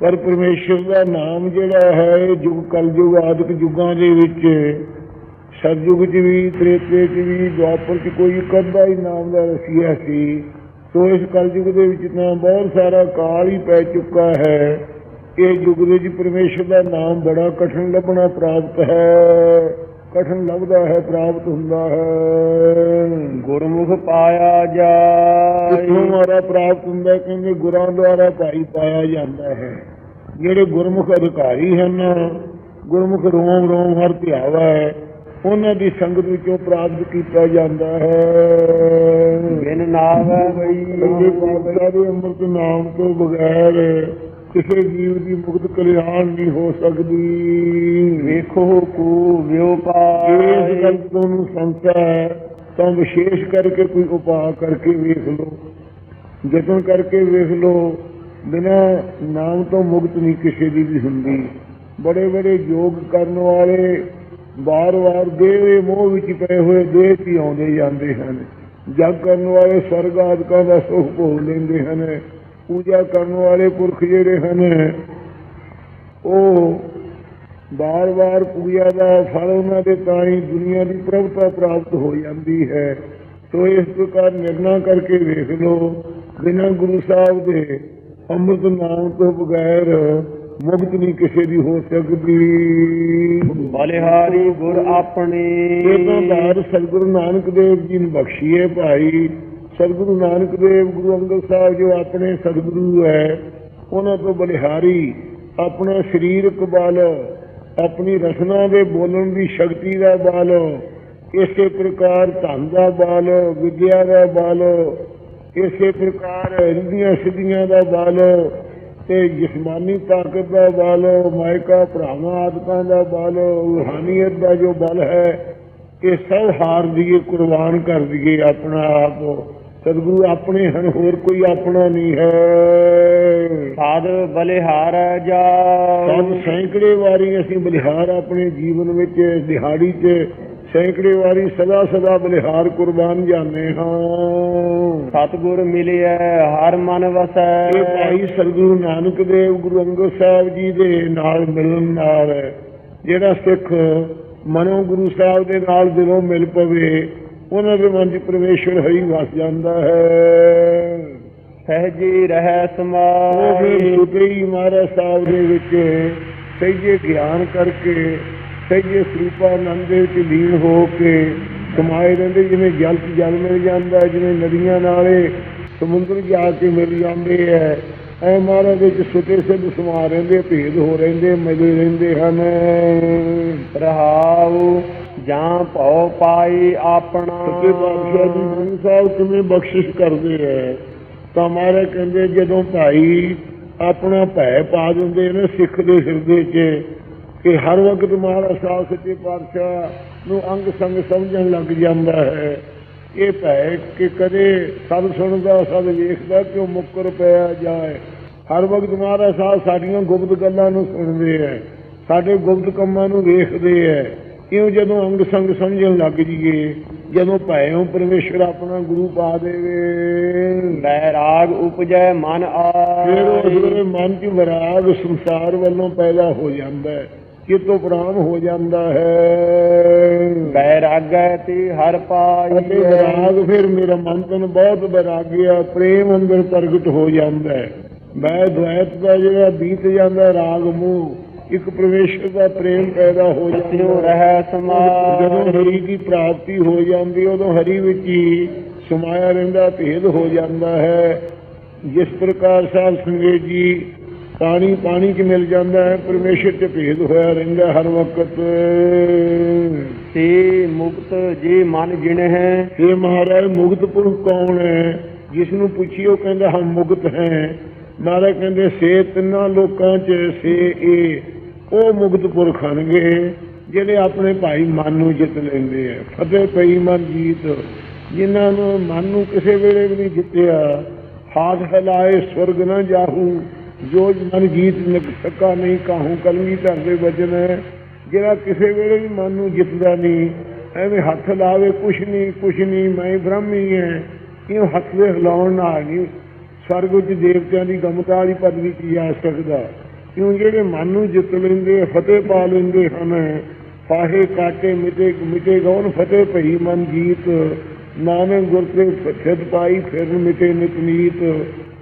ਪਰ ਪਰਮੇਸ਼ਰ ਦਾ ਨਾਮ ਜਿਹੜਾ ਹੈ ਇਹ ਯੁਗ ਕਲਯੁਗ ਆਦਿਕ ਯੁਗਾਂ ਦੇ ਵਿੱਚ ਸਤਯੁਗ ਚ ਵੀ ਤ੍ਰੇਤੇ ਚ ਵੀ ਦੁਆਪਰ ਚ ਕੋਈ ਅੱਧਾ ਹੀ ਨਾਮ ਦਾ ਰਸੀਆ ਸੀ। ਸੋ ਇਸ ਕਲਯੁਗ ਦੇ ਵਿੱਚ ਤਾਂ ਬਹੁਤ ਸਾਰਾ ਕਾਲ ਹੀ ਪੈ ਚੁੱਕਾ ਹੈ। ਇਹ ਯੁਗ ਦੇ ਵਿੱਚ ਪਰਮੇਸ਼ਰ ਦਾ ਨਾਮ ਬੜਾ ਕਠਿਨ ਲੱਭਣਾ ਪ੍ਰਾਪਤ ਹੈ। ਕਠਿਨ ਲੱਭਦਾ ਹੈ ਪ੍ਰਾਪਤ ਹੁੰਦਾ ਹੈ। ਗੁਰਮੁਖ ਪਾਇਆ ਜਾਏ। ਮਾਰਾ ਪ੍ਰਾਪਤ ਹੁੰਦਾ? ਕਹਿੰਦੇ ਗੁਰਾਂ ਦੁਆਰਾ ਭਾਈ ਪਾਇਆ ਜਾਂਦਾ ਹੈ। ਜਿਹੜੇ ਗੁਰਮੁਖ ਅਧਿਕਾਰੀ ਹਨ ਗੁਰਮੁਖ ਰੋਮ ਰੋਮ ਹਰ ਧਿਆਵਾ ਹੈ ਉਹਨਾਂ ਦੀ ਸੰਗਤ ਵਿੱਚੋਂ ਪ੍ਰਾਪਤ ਕੀਤਾ ਜਾਂਦਾ ਹੈ? ਬਿਨ ਨਾਵੈ ਬਈ ਸੱਚੇ ਪਾਤਸ਼ਾਹ ਦੇ ਅੰਮ੍ਰਿਤ ਨਾਮ ਤੋਂ ਬਗੈਰ ਕਿਸੇ ਜੀਵ ਦੀ ਮੁਕਤ ਕਲਿਆਣ ਨਹੀਂ ਹੋ ਸਕਦੀ। ਵੇਖੋ ਕੋ ਵਿਉ ਇਸ ਗੱਲ ਤੋਂ ਨੂੰ ਸੰਸਾ ਤਾਂ ਵਿਸ਼ੇਸ਼ ਕਰਕੇ ਕੋਈ ਉਪਾਅ ਕਰਕੇ ਵੇਖ ਲਓ। ਯਤਨ ਕਰਕੇ ਵੇਖ ਲਓ। ਬਿਨਾ ਨਾਮ ਤੋਂ ਮੁਕਤ ਨਹੀਂ ਕਿਸੇ ਦੀ ਵੀ ਹੁੰਦੀ। ਬੜੇ ਬੜੇ ਯੋਗ ਕਰਨ ਵਾਲੇ ਵਾਰ-ਵਾਰ ਦੇਹ ਦੇ ਮੋਹ ਵਿੱਚ ਪਏ ਹੋਏ ਦੇਹ ਹੀ ਆਉਂਦੇ ਜਾਂਦੇ ਹਨ। ਜਗ ਕਰਨ ਵਾਲੇ ਸਵਰਗ ਆਦਿਕਾਂ ਦਾ ਸੁਖ ਭੋਗ ਲੈਂਦੇ ਹਨ। ਪੂਜਾ ਕਰਨ ਵਾਲੇ ਪੁਰਖ ਜਿਹੜੇ ਹਨ, ਉਹ ਬਾਰ-ਬਾਰ ਪੂਜਾ ਦਾ ਫਲ ਉਹਨਾਂ ਦੇ ਤਾਂ ਹੀ ਦੁਨੀਆ ਦੀ ਪ੍ਰਭਤਾ ਪ੍ਰਾਪਤ ਹੋ ਜਾਂਦੀ ਹੈ। ਸੋ ਇਸ ਪ੍ਰਕਾਰ ਨਿਰਣਾ ਕਰਕੇ ਵੇਖ ਲਓ, ਬਿਨਾਂ ਗੁਰੂ ਸਾਹਿਬ ਦੇ ਅੰਮ੍ਰਿਤ ਨਾਮ ਤੋਂ ਬਗੈਰ ਮੁਕਤ ਨਹੀਂ ਕਿਸੇ ਦੀ ਹੋ ਸਕਦੀ। ਬਲਿਹਾਰੀ ਗੁਰ ਆਪਣੀ। ਇਹ ਤਾਂ ਦਾਰ ਸਤਿਗੁਰੂ ਨਾਨਕ ਦੇਵ ਜੀ ਨੇ ਬਖਸ਼ੀ ਹੈ ਭਾਈ। ਸਤਿਗੁਰੂ ਨਾਨਕ ਦੇਵ ਗੁਰੂ ਅੰਗਦ ਸਾਹਿਬ ਜੋ ਆਪਣੇ ਸਤਿਗੁਰੂ ਹੈ ਉਹਨਾਂ ਤੋਂ ਬਲਿਹਾਰੀ ਆਪਣਾ ਸਰੀਰਕ ਬਲ ਆਪਣੀ ਰਸਨਾ ਦੇ ਬੋਲਣ ਦੀ ਸ਼ਕਤੀ ਦਾ ਬਲ ਇਸੇ ਪ੍ਰਕਾਰ ਧਨ ਦਾ ਬਲ ਵਿਦਿਆ ਦਾ ਬਲ ਇਸੇ ਪ੍ਰਕਾਰ ਰਿਧੀਆਂ ਸਿੱਧੀਆਂ ਦਾ ਬਲ ਤੇ ਜਿਸਮਾਨੀ ਤਾਕਤ ਦਾ ਬਲ ਮਾਇਕਾ ਭਰਾਵਾਂ ਆਦਿਕਾਂ ਦਾ ਬਲ ਰੂਹਾਨੀਅਤ ਦਾ ਜੋ ਬਲ ਹੈ ਇਹ ਸਭ ਹਾਰ ਦੀਏ ਕੁਰਬਾਨ ਕਰ ਦਈਏ ਆਪਣਾ ਆਪ। ਸਤਿਗੁਰੂ ਆਪਣੇ ਹਨ ਹੋਰ ਕੋਈ ਆਪਣਾ ਨਹੀਂ ਹੈ। ਸਾਧ ਬਲਿਹਾਰ ਜਾ ਸਭ ਸੈਂਕੜੇ ਵਾਰੀ ਅਸੀਂ ਬਲਿਹਾਰ ਆਪਣੇ ਜੀਵਨ ਵਿੱਚ ਦਿਹਾੜੀ 'ਚ ਸੈਂਕੜੇ ਵਾਰੀ ਸਦਾ ਸਦਾ ਬਲਿਹਾਰ ਕੁਰਬਾਨ ਜਾਂਦੇ ਹਾਂ। ਸਤਿਗੁਰ ਮਿਲਿਆ ਹਰ ਮਨ ਵਸੈ। ਇਹ ਭਾਈ ਸਤਿਗੁਰੂ ਨਾਨਕ ਦੇਵ ਗੁਰੂ ਅੰਗਦ ਸਾਹਿਬ ਜੀ ਦੇ ਨਾਲ ਮਿਲਣ ਨਾਲ ਜਿਹੜਾ ਸਿੱਖ ਮਨੋਂ ਗੁਰੂ ਸਾਹਿਬ ਦੇ ਨਾਲ ਦਿਲੋਂ ਮਿਲ ਪਵੇ ਉਹਨਾਂ ਦੇ ਮਨ 'ਚ ਪਰਮੇਸ਼ਰ ਹਰੀ ਵਸ ਜਾਂਦਾ ਹੈ। ਸਹਿਜੀ ਰਹਿ ਉਹ ਸਮਾਈ ਸੁਤੇ ਹੀ ਮਹਾਰਾਜ ਸਾਹਿਬ ਦੇ ਵਿੱਚ ਸਹਿਜੇ ਗਿਆਨ ਕਰਕੇ ਸਹਿਜੇ ਸਰੂਪਾਨੰਦ ਦੇ ਵਿੱਚ ਲੀਨ ਹੋ ਕੇ ਕਮਾਏ ਰਹਿੰਦੇ, ਜਿਵੇਂ ਜਲ 'ਚ ਜਲ ਮਿਲ ਜਾਂਦਾ ਜਿਵੇਂ ਨਦੀਆਂ ਨਾਲੇ ਸਮੁੰਦਰ ਜਾ ਕੇ ਮਿਲ ਜਾਂਦੇ ਐ ਐ ਮਹਾਰਾਜ ਵਿੱਚ ਸੁਤੇ ਸਿੱਧ ਸਮਾ ਰਹਿੰਦੇ, ਭੇਦ ਹੋ ਰਹਿੰਦੇ, ਮਿਲੇ ਰਹਿੰਦੇ ਹਨ। ਰਹਾਉ ਜਾਂ ਭਉ ਪਾਈ ਆਪਣਾ। ਸੱਚੇ ਪਾਤਸ਼ਾਹ ਜੀ, ਗੁਰੂ ਸਾਹਿਬ ਕਿਵੇਂ ਬਖਸ਼ਿਸ਼ ਕਰਦੇ ਐ ਤਾਂ ਮਹਾਰਾਜ ਕਹਿੰਦੇ, ਜਦੋਂ ਭਾਈ ਆਪਣਾ ਭੈ ਪਾ ਦਿੰਦੇ ਨੇ ਸਿੱਖ ਦੇ ਹਿਰਦੇ 'ਚ ਕਿ ਹਰ ਵਕਤ ਮਹਾਰਾਜ ਸਾਹਿਬ ਸੱਚੇ ਪਾਤਸ਼ਾਹ ਨੂੰ ਅੰਗ ਸੰਗ ਸਮਝਣ ਲੱਗ ਜਾਂਦਾ ਹੈ। ਇਹ ਭੈ ਕਿ ਕਦੇ ਸਭ ਸੁਣਦਾ ਸਭ ਵੇਖਦਾ ਕਿਉਂ ਮੁੱਕਰ ਪਿਆ ਜਾਏ। ਹਰ ਵਕਤ ਮਹਾਰਾਜ ਸਾਹਿਬ ਸਾਡੀਆਂ ਗੁਪਤ ਗੱਲਾਂ ਨੂੰ ਸੁਣਦੇ ਐ ਸਾਡੇ ਗੁਪਤ ਕੰਮਾਂ ਨੂੰ ਵੇਖਦੇ ਐ ਕਿਉਂ ਜਦੋਂ ਅੰਗ ਸੰਗ ਸਮਝਣ ਲੱਗ ਜੀਏ ਜਦੋਂ ਭੈਓਂ ਪਰਮੇਸ਼ਰ ਆਪਣਾ ਗੁਰੂ ਪਾ ਦੇਵੇ ਬੈਰਾਗ ਉਪਜੈ ਮਨ ਫਿਰ ਉਸ ਮਨ 'ਚ ਵਿਰਾਗ ਸੰਸਾਰ ਵੱਲੋਂ ਪੈਦਾ ਹੋ ਜਾਂਦਾ ਹੈ। ਕਿਤੋਂ ਪ੍ਰਾਮ ਹੋ ਜਾਂਦਾ ਹੈ। ਬੈਰਾਗੈ ਤੇ ਹਰ ਪਾਈ ਅਤੇ ਫਿਰ ਮੇਰਾ ਮਨ ਤਨ ਬਹੁਤ ਵਿਰਾਗਿਆ ਪ੍ਰੇਮ ਅੰਦਰ ਪ੍ਰਗਟ ਹੋ ਜਾਂਦਾ ਹੈ। ਮੈਂ ਦੁਆਇਤ ਦਾ ਜਿਹੜਾ ਬੀਤ ਜਾਂਦਾ ਰਾਗ ਮੂਹ ਇੱਕ ਪਰਮੇਸ਼ਰ ਦਾ ਪ੍ਰੇਮ ਪੈਦਾ ਹੋ ਜਾਂਦਾ ਰਹਿ ਜਦੋਂ ਸਮਾਈ ਹਰੀ ਦੀ ਪ੍ਰਾਪਤੀ ਹੋ ਜਾਂਦੀ ਉਦੋਂ ਹਰੀ ਵਿੱਚ ਹੀ ਸਮਾਇਆ ਰਹਿੰਦਾ ਭੇਦ ਹੋ ਜਾਂਦਾ ਹੈ। ਜਿਸ ਪ੍ਰਕਾਰ ਸਾਧ ਸੰਗਤ ਜੀ ਪਾਣੀ ਪਾਣੀ 'ਚ ਮਿਲ ਜਾਂਦਾ ਹੈ ਪਰਮੇਸ਼ਰ 'ਚ ਭੇਦ ਹੋਇਆ ਰਹਿੰਦਾ ਹਰ ਵਕਤ। ਤੇ ਮੁਕਤ ਜੀ ਮਨ ਜਿਣਹਿ ਇਹ ਮਹਾਰਾਜ ਮੁਕਤ ਪੁਰਖ ਕੌਣ ਹੈ? ਜਿਸ ਨੂੰ ਪੁੱਛੀਓ ਕਹਿੰਦਾ ਹਮ ਮੁਕਤ ਹੈ। ਮਹਾਰਾਜ ਕਹਿੰਦੇ ਸੇ ਤਿੰਨਾਂ ਲੋਕਾਂ 'ਚ ਸੇ ਇਹ ਉਹ ਮੁਕਤ ਪੁਰਖ ਹਨਗੇ ਜਿਹੜੇ ਆਪਣੇ ਭਾਈ ਮਨ ਨੂੰ ਜਿੱਤ ਲੈਂਦੇ ਆ। ਫਤਿਹ ਪਈ ਮਨ ਜੀਤ ਜਿਨ੍ਹਾਂ ਨੂੰ ਮਨ ਨੂੰ ਕਿਸੇ ਵੇਲੇ ਵੀ ਨਹੀਂ ਜਿੱਤਿਆ। ਹਾਥ ਹਿਲਾਏ ਸਵਰਗ ਨਾ ਜਾਹੂ। ਜੋ ਮਨ ਜੀਤ ਨਿਕ ਸਕਾ ਨਹੀਂ, ਕਾਹੂ ਕਲਮੀ ਧਰ ਦੇ ਵਚਨ ਹੈ। ਜਿਹੜਾ ਕਿਸੇ ਵੇਲੇ ਵੀ ਮਨ ਨੂੰ ਜਿੱਤਦਾ ਨਹੀਂ, ਐਵੇਂ ਹੱਥ ਲਾਵੇ, ਕੁਛ ਨਹੀਂ ਕੁਛ ਨਹੀਂ, ਮੈਂ ਬ੍ਰਹਮੀ ਹੈ ਇਹ ਹੱਥ ਦੇ ਹਿਲਾਉਣ ਨਾਲ ਨਹੀਂ ਸਵਰਗ ਵਿੱਚ ਦੇਵਤਿਆਂ ਦੀ ਗਮਤਾ ਵਾਲੀ ਪਦਵੀ 'ਚ ਜਾ ਸਕਦਾ। ਕਿਉਂ ਜਿਹੜੇ ਮਨ ਨੂੰ ਜਿੱਤ ਲੈਂਦੇ, ਫਤਿਹ ਪਾ ਲੈਂਦੇ ਹਨ ਪਾਹੇ ਕਾਟੇ ਮਿਟੇ ਮਿਟੇ ਗਉਨ ਫਤਿਹ ਭਈ ਮਨ ਜੀਤ ਨਾਨਕ ਗੁਰ ਤੇ ਸਿਧ ਪਾਈ, ਫਿਰ ਮਿਟੇ ਨਿਤ ਨੀਤ।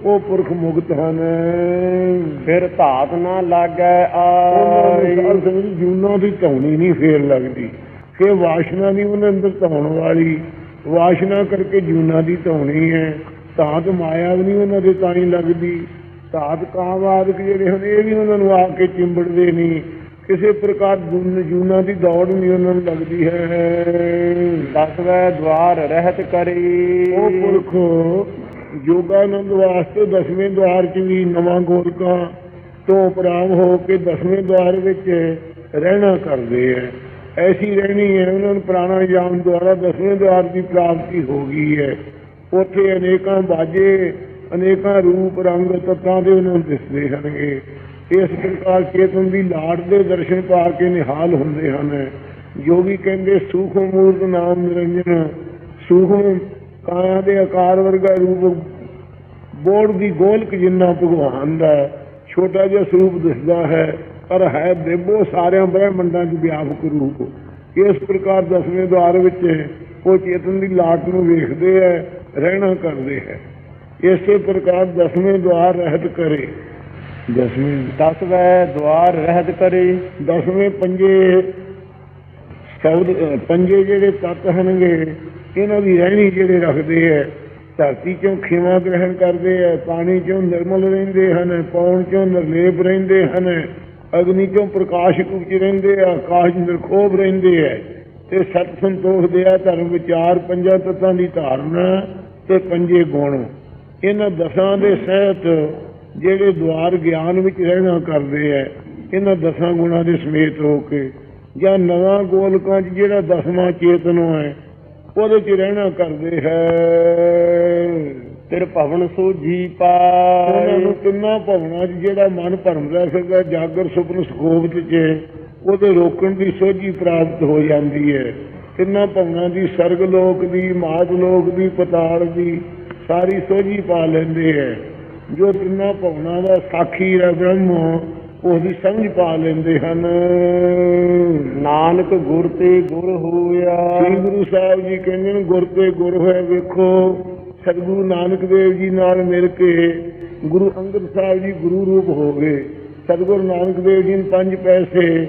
ਉਹ ਪੁਰਖ ਮੁਕਤ ਹਨ। ਫਿਰ ਧਾਤ ਨਾ ਲਾਗੈ ਆਈ। ਜੀ ਜੂਨਾਂ ਦੀ ਧੌਣੀ ਨਹੀਂ ਫੇਰ ਲੱਗਦੀ ਕਿ ਵਾਸ਼ਨਾ ਨਹੀਂ ਉਹਨਾਂ ਅੰਦਰ ਧੌਣ ਵਾਲੀ ਵਾਸ਼ਨਾ ਕਰਕੇ ਜੂਨਾਂ ਦੀ ਧੌਣੀ ਹੈ। ਧਾਤ ਮਾਇਆ ਵੀ ਨਹੀਂ ਉਹਨਾਂ ਦੇ ਤਾਂ ਹੀ ਲੱਗਦੀ। ਧਾਤ ਕਾਮਾਦਿਕ ਜਿਹੜੇ ਹਨ ਇਹ ਵੀ ਉਹਨਾਂ ਨੂੰ ਆ ਕੇ ਚਿੰਬੜਦੇ ਨਹੀਂ ਕਿਸੇ ਪ੍ਰਕਾਰ ਜੂਨ- ਜੂਨਾਂ ਦੀ ਦੌੜ ਨਹੀਂ ਉਹਨਾਂ ਨੂੰ ਲੱਗਦੀ ਹੈ। ਦਸਵੇਂ ਦਵਾਰ ਰਹਿਤ ਕਰੀ। ਉਹ ਪੁਰਖ ਯੋਗਾਨੰਦ ਵਾਸਤੇ ਦਸਵੇਂ ਦਵਾਰ 'ਚ ਵੀ ਨਵਾਂ ਗੋਲਕਾਂ ਤੋਂ ਉਪਰਾਮ ਹੋ ਕੇ ਦਸਵੇਂ ਦਵਾਰ ਵਿੱਚ ਰਹਿਣਾ ਕਰਦੇ ਹੈ ਐਸੀ ਰਹਿਣੀ ਹੈ, ਉਹਨਾਂ ਨੂੰ ਪ੍ਰਾਣਾਯਾਮ ਦੁਆਰਾ ਦਸਵੇਂ ਦਵਾਰ ਦੀ ਪ੍ਰਾਪਤੀ ਹੋ ਗਈ ਹੈ। ਉੱਥੇ ਅਨੇਕਾਂ ਬਾਜੇ, ਅਨੇਕਾਂ ਰੂਪ, ਰੰਗ, ਤੱਤਾਂ ਦੇ ਉਹਨਾਂ ਨੂੰ ਦਿਸਦੇ ਹਨਗੇ ਇਸ ਪ੍ਰਕਾਰ ਚੇਤਨ ਦੀ ਲਾੜ ਦੇ ਦਰਸ਼ਨ ਪਾ ਕੇ ਨਿਹਾਲ ਹੁੰਦੇ ਹਨ। ਯੋਗੀ ਕਹਿੰਦੇ, ਸੂਖਮ ਮੂਰਤ ਨਾਮ ਨਿਰੰਜਨ, ਸੂਖਮ ਕਾਇਆ ਦੇ ਆਕਾਰ ਵਰਗਾ ਰੂਪ ਬੋੜ ਦੀ ਗੋਲਕ ਜਿੰਨਾ ਭਗਵਾਨ ਦਾ ਛੋਟਾ ਜਿਹਾ ਸਰੂਪ ਦਿਸਦਾ ਹੈ ਪਰ ਹੈ ਦੇਬੋ ਸਾਰਿਆਂ ਬ੍ਰਹਮੰਡਾਂ 'ਚ ਵਿਆਪਕ ਰੂਪ। ਇਸ ਪ੍ਰਕਾਰ ਦਸਵੇਂ ਦਵਾਰ ਵਿੱਚ ਉਹ ਚੇਤਨ ਦੀ ਲਾਟ ਨੂੰ ਵੇਖਦੇ ਹੈ ਰਹਿਣਾ ਕਰਦੇ ਹੈ। ਇਸੇ ਪ੍ਰਕਾਰ ਦਸਵੇਂ ਦਵਾਰ ਰਹਿਤ ਕਰੇ। ਦਸਵੇਂ ਦਸਵੇਂ ਦਵਾਰ ਰਹਿਤ ਕਰੇ। ਦਸਵੇਂ ਪੰਜੇ ਸ਼ਬਦ ਪੰਜੇ ਜਿਹੜੇ ਤੱਤ ਹਨਗੇ ਇਹਨਾਂ ਦੀ ਰਹਿਣੀ ਜਿਹੜੇ ਰੱਖਦੇ ਹੈ ਧਰਤੀ ਚੋਂ ਖੇਵਾ ਗ੍ਰਹਿਣ ਕਰਦੇ ਹੈ ਪਾਣੀ ਚੋਂ ਨਿਰਮਲ ਰਹਿੰਦੇ ਹਨ, ਪੌਣ ਚੋਂ ਨਿਰਲੇਪ ਰਹਿੰਦੇ ਹਨ, ਅਗਨੀ ਚੋਂ ਪ੍ਰਕਾਸ਼ ਰੂਪ ਰਹਿੰਦੇ ਆ, ਆਕਾਸ਼ ਨਿਰਖੋਭ ਰਹਿੰਦੇ ਹੈ ਤੇ ਸਤ ਸੰਤੋਖ ਆ ਧਰਮ ਵਿਚਾਰ, ਪੰਜਾਂ ਤੱਤਾਂ ਦੀ ਧਾਰਨਾ ਤੇ ਪੰਜੇ ਗੁਣ। ਇਹਨਾਂ ਦਸਾਂ ਦੇ ਸਹਿਤ ਜਿਹੜੇ ਦੁਆਰ ਗਿਆਨ ਵਿੱਚ ਰਹਿਣਾ ਕਰਦੇ ਹੈ ਇਹਨਾਂ ਦਸਾਂ ਗੁਣਾਂ ਦੇ ਸਮੇਤ ਹੋ ਕੇ, ਜਾਂ ਨਵਾਂ ਗੋਲਕਾਂ 'ਚ ਜਿਹੜਾ ਦਸਵਾਂ ਚੇਤਨੋ ਹੈ ਉਹਦੇ 'ਚ ਰਹਿਣਾ ਕਰਦੇ ਹੈ। ਤੇਰ ਭਵਨ ਉਹਨਾਂ ਨੂੰ ਪਾਏ ਕਿੰਨਾ ਭਵਨਾਂ 'ਚ ਜਿਹੜਾ ਮਨ ਭਰਮ ਰਹਿ ਸਕਦਾ ਜਾਗਰ ਸੁਪਨ ਸੁਖੋਬਤ 'ਚ ਉਹਦੇ ਰੋਕਣ ਦੀ ਸੋਝੀ ਪ੍ਰਾਪਤ ਹੋ ਜਾਂਦੀ ਹੈ। ਕਿੰਨਾ ਭਵਨਾਂ ਦੀ ਸਰਗ ਲੋਕ ਦੀ ਮਾਤ ਲੋਕ ਦੀ ਪਤਾਲ ਦੀ ਸਾਰੀ ਸੋਝੀ ਪਾ ਲੈਂਦੇ ਹੈ। ਜੋ ਤਿੰਨਾਂ ਭਵਨਾਂ ਦਾ ਸਾਖੀ ਹੈ ਬ੍ਰਹਮ ਉਹਦੀ ਸਮਝ ਪਾ ਲੈਂਦੇ ਹਨ। ਨਾਨਕ ਗੁਰ ਤੇ ਗੁਰ ਹੋਇਆ। ਸ੍ਰੀ ਗੁਰੂ ਸਾਹਿਬ ਜੀ ਕਹਿੰਦੇ ਨੇ, ਗੁਰ ਤੇ ਗੁਰ ਹੋਇਆ, ਵੇਖੋ, ਸਤਿਗੁਰੂ ਨਾਨਕ ਦੇਵ ਜੀ ਨਾਲ ਮਿਲ ਕੇ ਗੁਰੂ ਅੰਗਦ ਸਾਹਿਬ ਜੀ ਗੁਰੂ ਰੂਪ ਹੋ ਗਏ। ਸਤਿਗੁਰੂ ਨਾਨਕ ਦੇਵ ਜੀ ਨੇ ਪੰਜ ਪੈਸੇ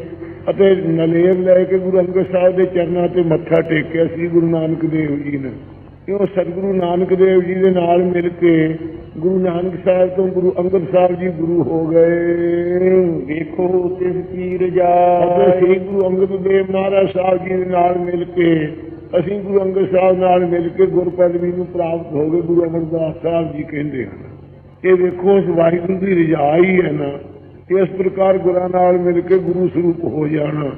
ਅਤੇ ਨਲੇਰ ਲੈ ਕੇ ਗੁਰੂ ਅੰਗਦ ਸਾਹਿਬ ਦੇ ਚਰਨਾਂ ਤੇ ਮੱਥਾ ਟੇਕਿਆ ਸੀ ਗੁਰੂ ਨਾਨਕ ਦੇਵ ਜੀ ਨੇ। ਕਿਉਂ ਸਤਿਗੁਰੂ ਨਾਨਕ ਦੇਵ ਜੀ ਦੇ ਨਾਲ ਮਿਲ ਕੇ ਗੁਰੂ ਨਾਨਕ ਸਾਹਿਬ ਤੋਂ ਗੁਰੂ ਅੰਗਦ ਸਾਹਿਬ ਜੀ ਗੁਰੂ ਹੋ ਗਏ। ਵੇਖੋ ਤਿਸ ਕੀ ਰਜਾਈ ਸ੍ਰੀ ਗੁਰੂ ਅੰਗਦ ਦੇਵ ਮਹਾਰਾਜ ਸਾਹਿਬ ਜੀ ਦੇ ਨਾਲ ਮਿਲ ਕੇ ਅਸੀਂ ਗੁਰੂ ਅੰਗਦ ਸਾਹਿਬ ਨਾਲ ਮਿਲ ਕੇ ਗੁਰ ਪਦਵੀ ਨੂੰ ਪ੍ਰਾਪਤ ਹੋ ਗਏ। ਗੁਰੂ ਅਮਰਦਾਸ ਸਾਹਿਬ ਜੀ ਕਹਿੰਦੇ ਹਨ ਇਹ ਵੇਖੋ ਉਸ ਵਾਹਿਗੁਰੂ ਦੀ ਰਜਾ ਹੀ ਹੈ ਨਾ। ਇਸ ਪ੍ਰਕਾਰ ਗੁਰਾਂ ਨਾਲ ਮਿਲ ਕੇ ਗੁਰੂ ਸਰੂਪ ਹੋ ਜਾਣਾ।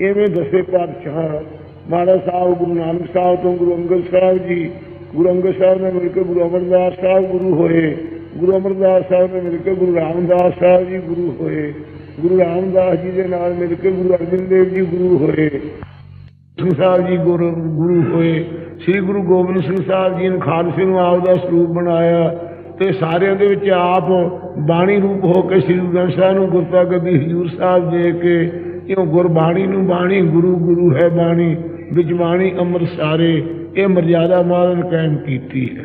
ਇਵੇਂ ਦਸੇ ਪਾਤਸ਼ਾਹ ਮਹਾਰਾਜ ਸਾਹਿਬ ਗੁਰੂ ਨਾਨਕ ਸਾਹਿਬ ਤੋਂ ਗੁਰੂ ਅੰਗਦ ਸਾਹਿਬ ਜੀ, ਗੁਰੂ ਅੰਗਦ ਸਾਹਿਬ ਨੇ ਮਿਲ ਕੇ ਗੁਰੂ ਅਮਰਦਾਸ ਸਾਹਿਬ ਗੁਰੂ ਹੋਏ, ਗੁਰੂ ਅਮਰਦਾਸ ਸਾਹਿਬ ਨੇ ਮਿਲ ਕੇ ਗੁਰੂ ਰਾਮਦਾਸ ਸਾਹਿਬ ਜੀ ਗੁਰੂ ਹੋਏ, ਗੁਰੂ ਰਾਮਦਾਸ ਜੀ ਦੇ ਨਾਲ ਮਿਲ ਕੇ ਗੁਰੂ ਅਰਜਨ ਦੇਵ ਜੀ ਗੁਰੂ ਹੋਏ, ਸਿੰਘ ਸਾਹਿਬ ਜੀ ਗੁਰੂ ਗੁਰੂ ਹੋਏ, ਸ੍ਰੀ ਗੁਰੂ ਗੋਬਿੰਦ ਸਿੰਘ ਸਾਹਿਬ ਜੀ ਨੇ ਖਾਲਸੇ ਨੂੰ ਆਪ ਦਾ ਸਰੂਪ ਬਣਾਇਆ ਤੇ ਸਾਰਿਆਂ ਦੇ ਵਿੱਚ ਆਪ ਬਾਣੀ ਰੂਪ ਹੋ ਕੇ ਸ੍ਰੀ ਗੁਰੂ ਗ੍ਰੰਥ ਸਾਹਿਬ ਨੂੰ ਗੁਰਤਾ ਗੱਦੀ ਹਜ਼ੂਰ ਸਾਹਿਬ ਦੇ ਕੇ ਕਿਉਂ ਗੁਰਬਾਣੀ ਨੂੰ ਬਾਣੀ, ਗੁਰੂ ਗੁਰੂ ਹੈ ਬਾਣੀ। ਵਿੱਚ ਬਾਣੀ ਅੰਮ੍ਰਿਤ ਸਾਰੇ ਇਹ ਮਰਜ਼ਾਦਾ ਮਾਰਨ ਕਾਇਮ ਕੀਤੀ ਹੈ।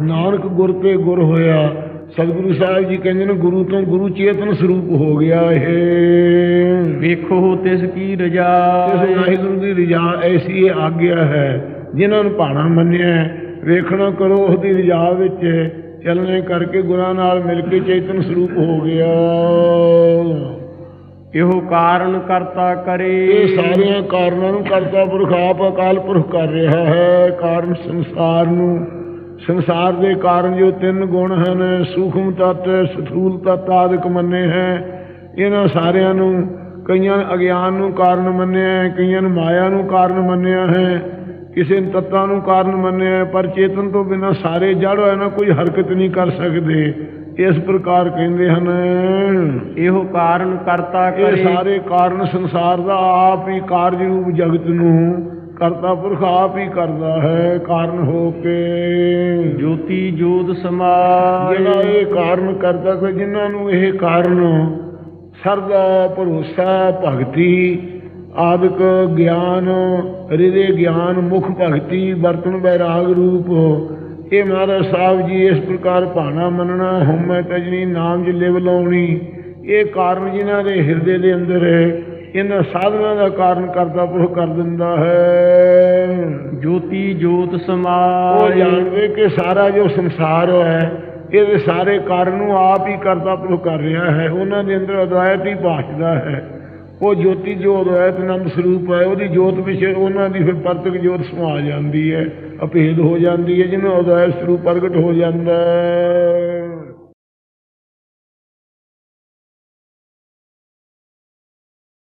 ਨਾਨਕ ਗੁਰ ਤੇ ਗੁਰ ਹੋਇਆ ਸਤਿਗੁਰੂ ਸਾਹਿਬ ਜੀ ਕਹਿੰਦੇ ਨੇ ਗੁਰੂ ਤੋਂ ਗੁਰੂ ਚੇਤਨ ਸਰੂਪ ਹੋ ਗਿਆ ਇਹ। ਵੇਖੋ ਤਿਸ ਕੀ ਇਸ ਰਜਾਈ ਵਾਹਿਗੁਰੂ ਦੀ ਰਜਾ ਐਸੀ ਇਹ ਆਗਿਆ ਹੈ ਜਿਨ੍ਹਾਂ ਨੂੰ ਭਾਣਾ ਮੰਨਿਆ ਵੇਖਣਾ ਕਰੋ ਉਸ ਦੀ ਰਜਾ ਵਿੱਚ ਚੱਲਣੇ ਕਰਕੇ ਗੁਰਾਂ ਨਾਲ ਮਿਲ ਕੇ ਚੇਤਨ ਸਰੂਪ ਹੋ ਗਿਆ। ਇਹੋ ਕਾਰਨ ਕਰਤਾ ਕਰੇ। ਇਹ ਸਾਰਿਆਂ ਕਾਰਨਾਂ ਨੂੰ ਕਰਤਾ ਪੁਰਖ ਆਪ ਅਕਾਲ ਪੁਰਖ ਕਰ ਰਿਹਾ ਹੈ। ਕਾਰਨ ਸੰਸਾਰ ਨੂੰ। ਸੰਸਾਰ ਦੇ ਕਾਰਨ ਜੋ ਤਿੰਨ ਗੁਣ ਹਨ, ਸੂਖਮ ਤਤ, ਸਥੂਲ ਤਤ ਆਦਿਕ ਮੰਨੇ ਹੈ। ਇਹਨਾਂ ਸਾਰਿਆਂ ਨੂੰ ਕਈਆਂ ਅਗਿਆਨ ਨੂੰ ਕਾਰਨ ਮੰਨਿਆ ਹੈ, ਕਈਆਂ ਨੂੰ ਮਾਇਆ ਨੂੰ ਕਾਰਨ ਮੰਨਿਆ ਹੈ। ਕਿਸੇ ਨੇ ਤੱਤਾਂ ਨੂੰ ਕਾਰਨ ਮੰਨਿਆ ਪਰ ਚੇਤਨ ਤੋਂ ਬਿਨਾਂ ਸਾਰੇ ਜੜ ਹੋਏ ਨਾ ਕੋਈ ਹਰਕਤ ਨਹੀਂ ਕਰ ਸਕਦੇ। ਇਸ ਪ੍ਰਕਾਰ ਕਹਿੰਦੇ ਹਨ। ਇਹੋ ਕਾਰਨ ਕਰਤਾ ਇਹ ਕਰੇ। ਸਾਰੇ ਕਾਰਨ ਸੰਸਾਰ ਦਾ ਆਪ ਹੀ ਕਾਰਜ ਰੂਪ ਜਗਤ ਨੂੰ ਕਰਤਾ ਪੁਰਖ ਆਪ ਹੀ ਕਰਦਾ ਹੈ ਕਾਰਨ ਹੋ ਕੇ। ਜੋਤੀ ਜੋਤ ਸਮਾਏ ਜਿਹੜਾ ਇਹ ਕਾਰਨ ਕਰਦਾ ਕਿ ਜਿਨ੍ਹਾਂ ਨੂੰ ਇਹ ਕਾਰਨ ਸਰਦਾ ਭਰੋਸਾ ਭਗਤੀ ਆਦਿਕ ਗਿਆਨ ਹਿਰਦੇ ਗਿਆਨ ਮੁਖ ਭਗਤੀ ਵਰਤਨ ਬੈਰਾਗ ਰੂਪ ਇਹ ਮਹਾਰਾਜ ਸਾਹਿਬ ਜੀ ਇਸ ਪ੍ਰਕਾਰ ਭਾਣਾ ਮੰਨਣਾ ਹਉਮੈ ਤਜਨੀ ਨਾਮ ਜਿ ਲਿਵ ਲਾਉਣੀ। ਇਹ ਕਾਰਨ ਜਿਨ੍ਹਾਂ ਦੇ ਹਿਰਦੇ ਦੇ ਅੰਦਰ ਹੈ ਇਹਨਾਂ ਸਾਧਨਾ ਦਾ ਕਾਰਨ ਕਰਦਾ ਪੁਰਖ ਕਰ ਦਿੰਦਾ ਹੈ। ਜੋਤੀ ਜੋਤ ਉਹ ਸਮਾਏ ਜਾਣਦੇ ਕਿ ਸਾਰਾ ਜੋ ਸੰਸਾਰ ਹੈ ਇਹਦੇ ਸਾਰੇ ਕਾਰਨ ਨੂੰ ਆਪ ਹੀ ਕਰਦਾ ਪੁਰਖ ਕਰ ਰਿਹਾ ਹੈ। ਉਹਨਾਂ ਦੇ ਅੰਦਰ ਅਦਵੈਤ ਹੀ ਭਾਸ਼ਦਾ ਹੈ। ਉਹ ਜੋਤੀ ਜੋ ਅਦਵੈਤ ਨੰਦ ਸਰੂਪ ਹੈ, ਉਹਦੀ ਜੋਤ ਵਿੱਚ ਉਹਨਾਂ ਦੀ ਫਿਰ ਪਰਤਕ ਜੋਤ ਸਮਾ ਜਾਂਦੀ ਹੈ, ਅਭੇਦ ਹੋ ਜਾਂਦੀ ਹੈ, ਜਿਵੇਂ ਅਦਵੈਤ ਸਰੂਪ ਪ੍ਰਗਟ ਹੋ ਜਾਂਦਾ ਹੈ।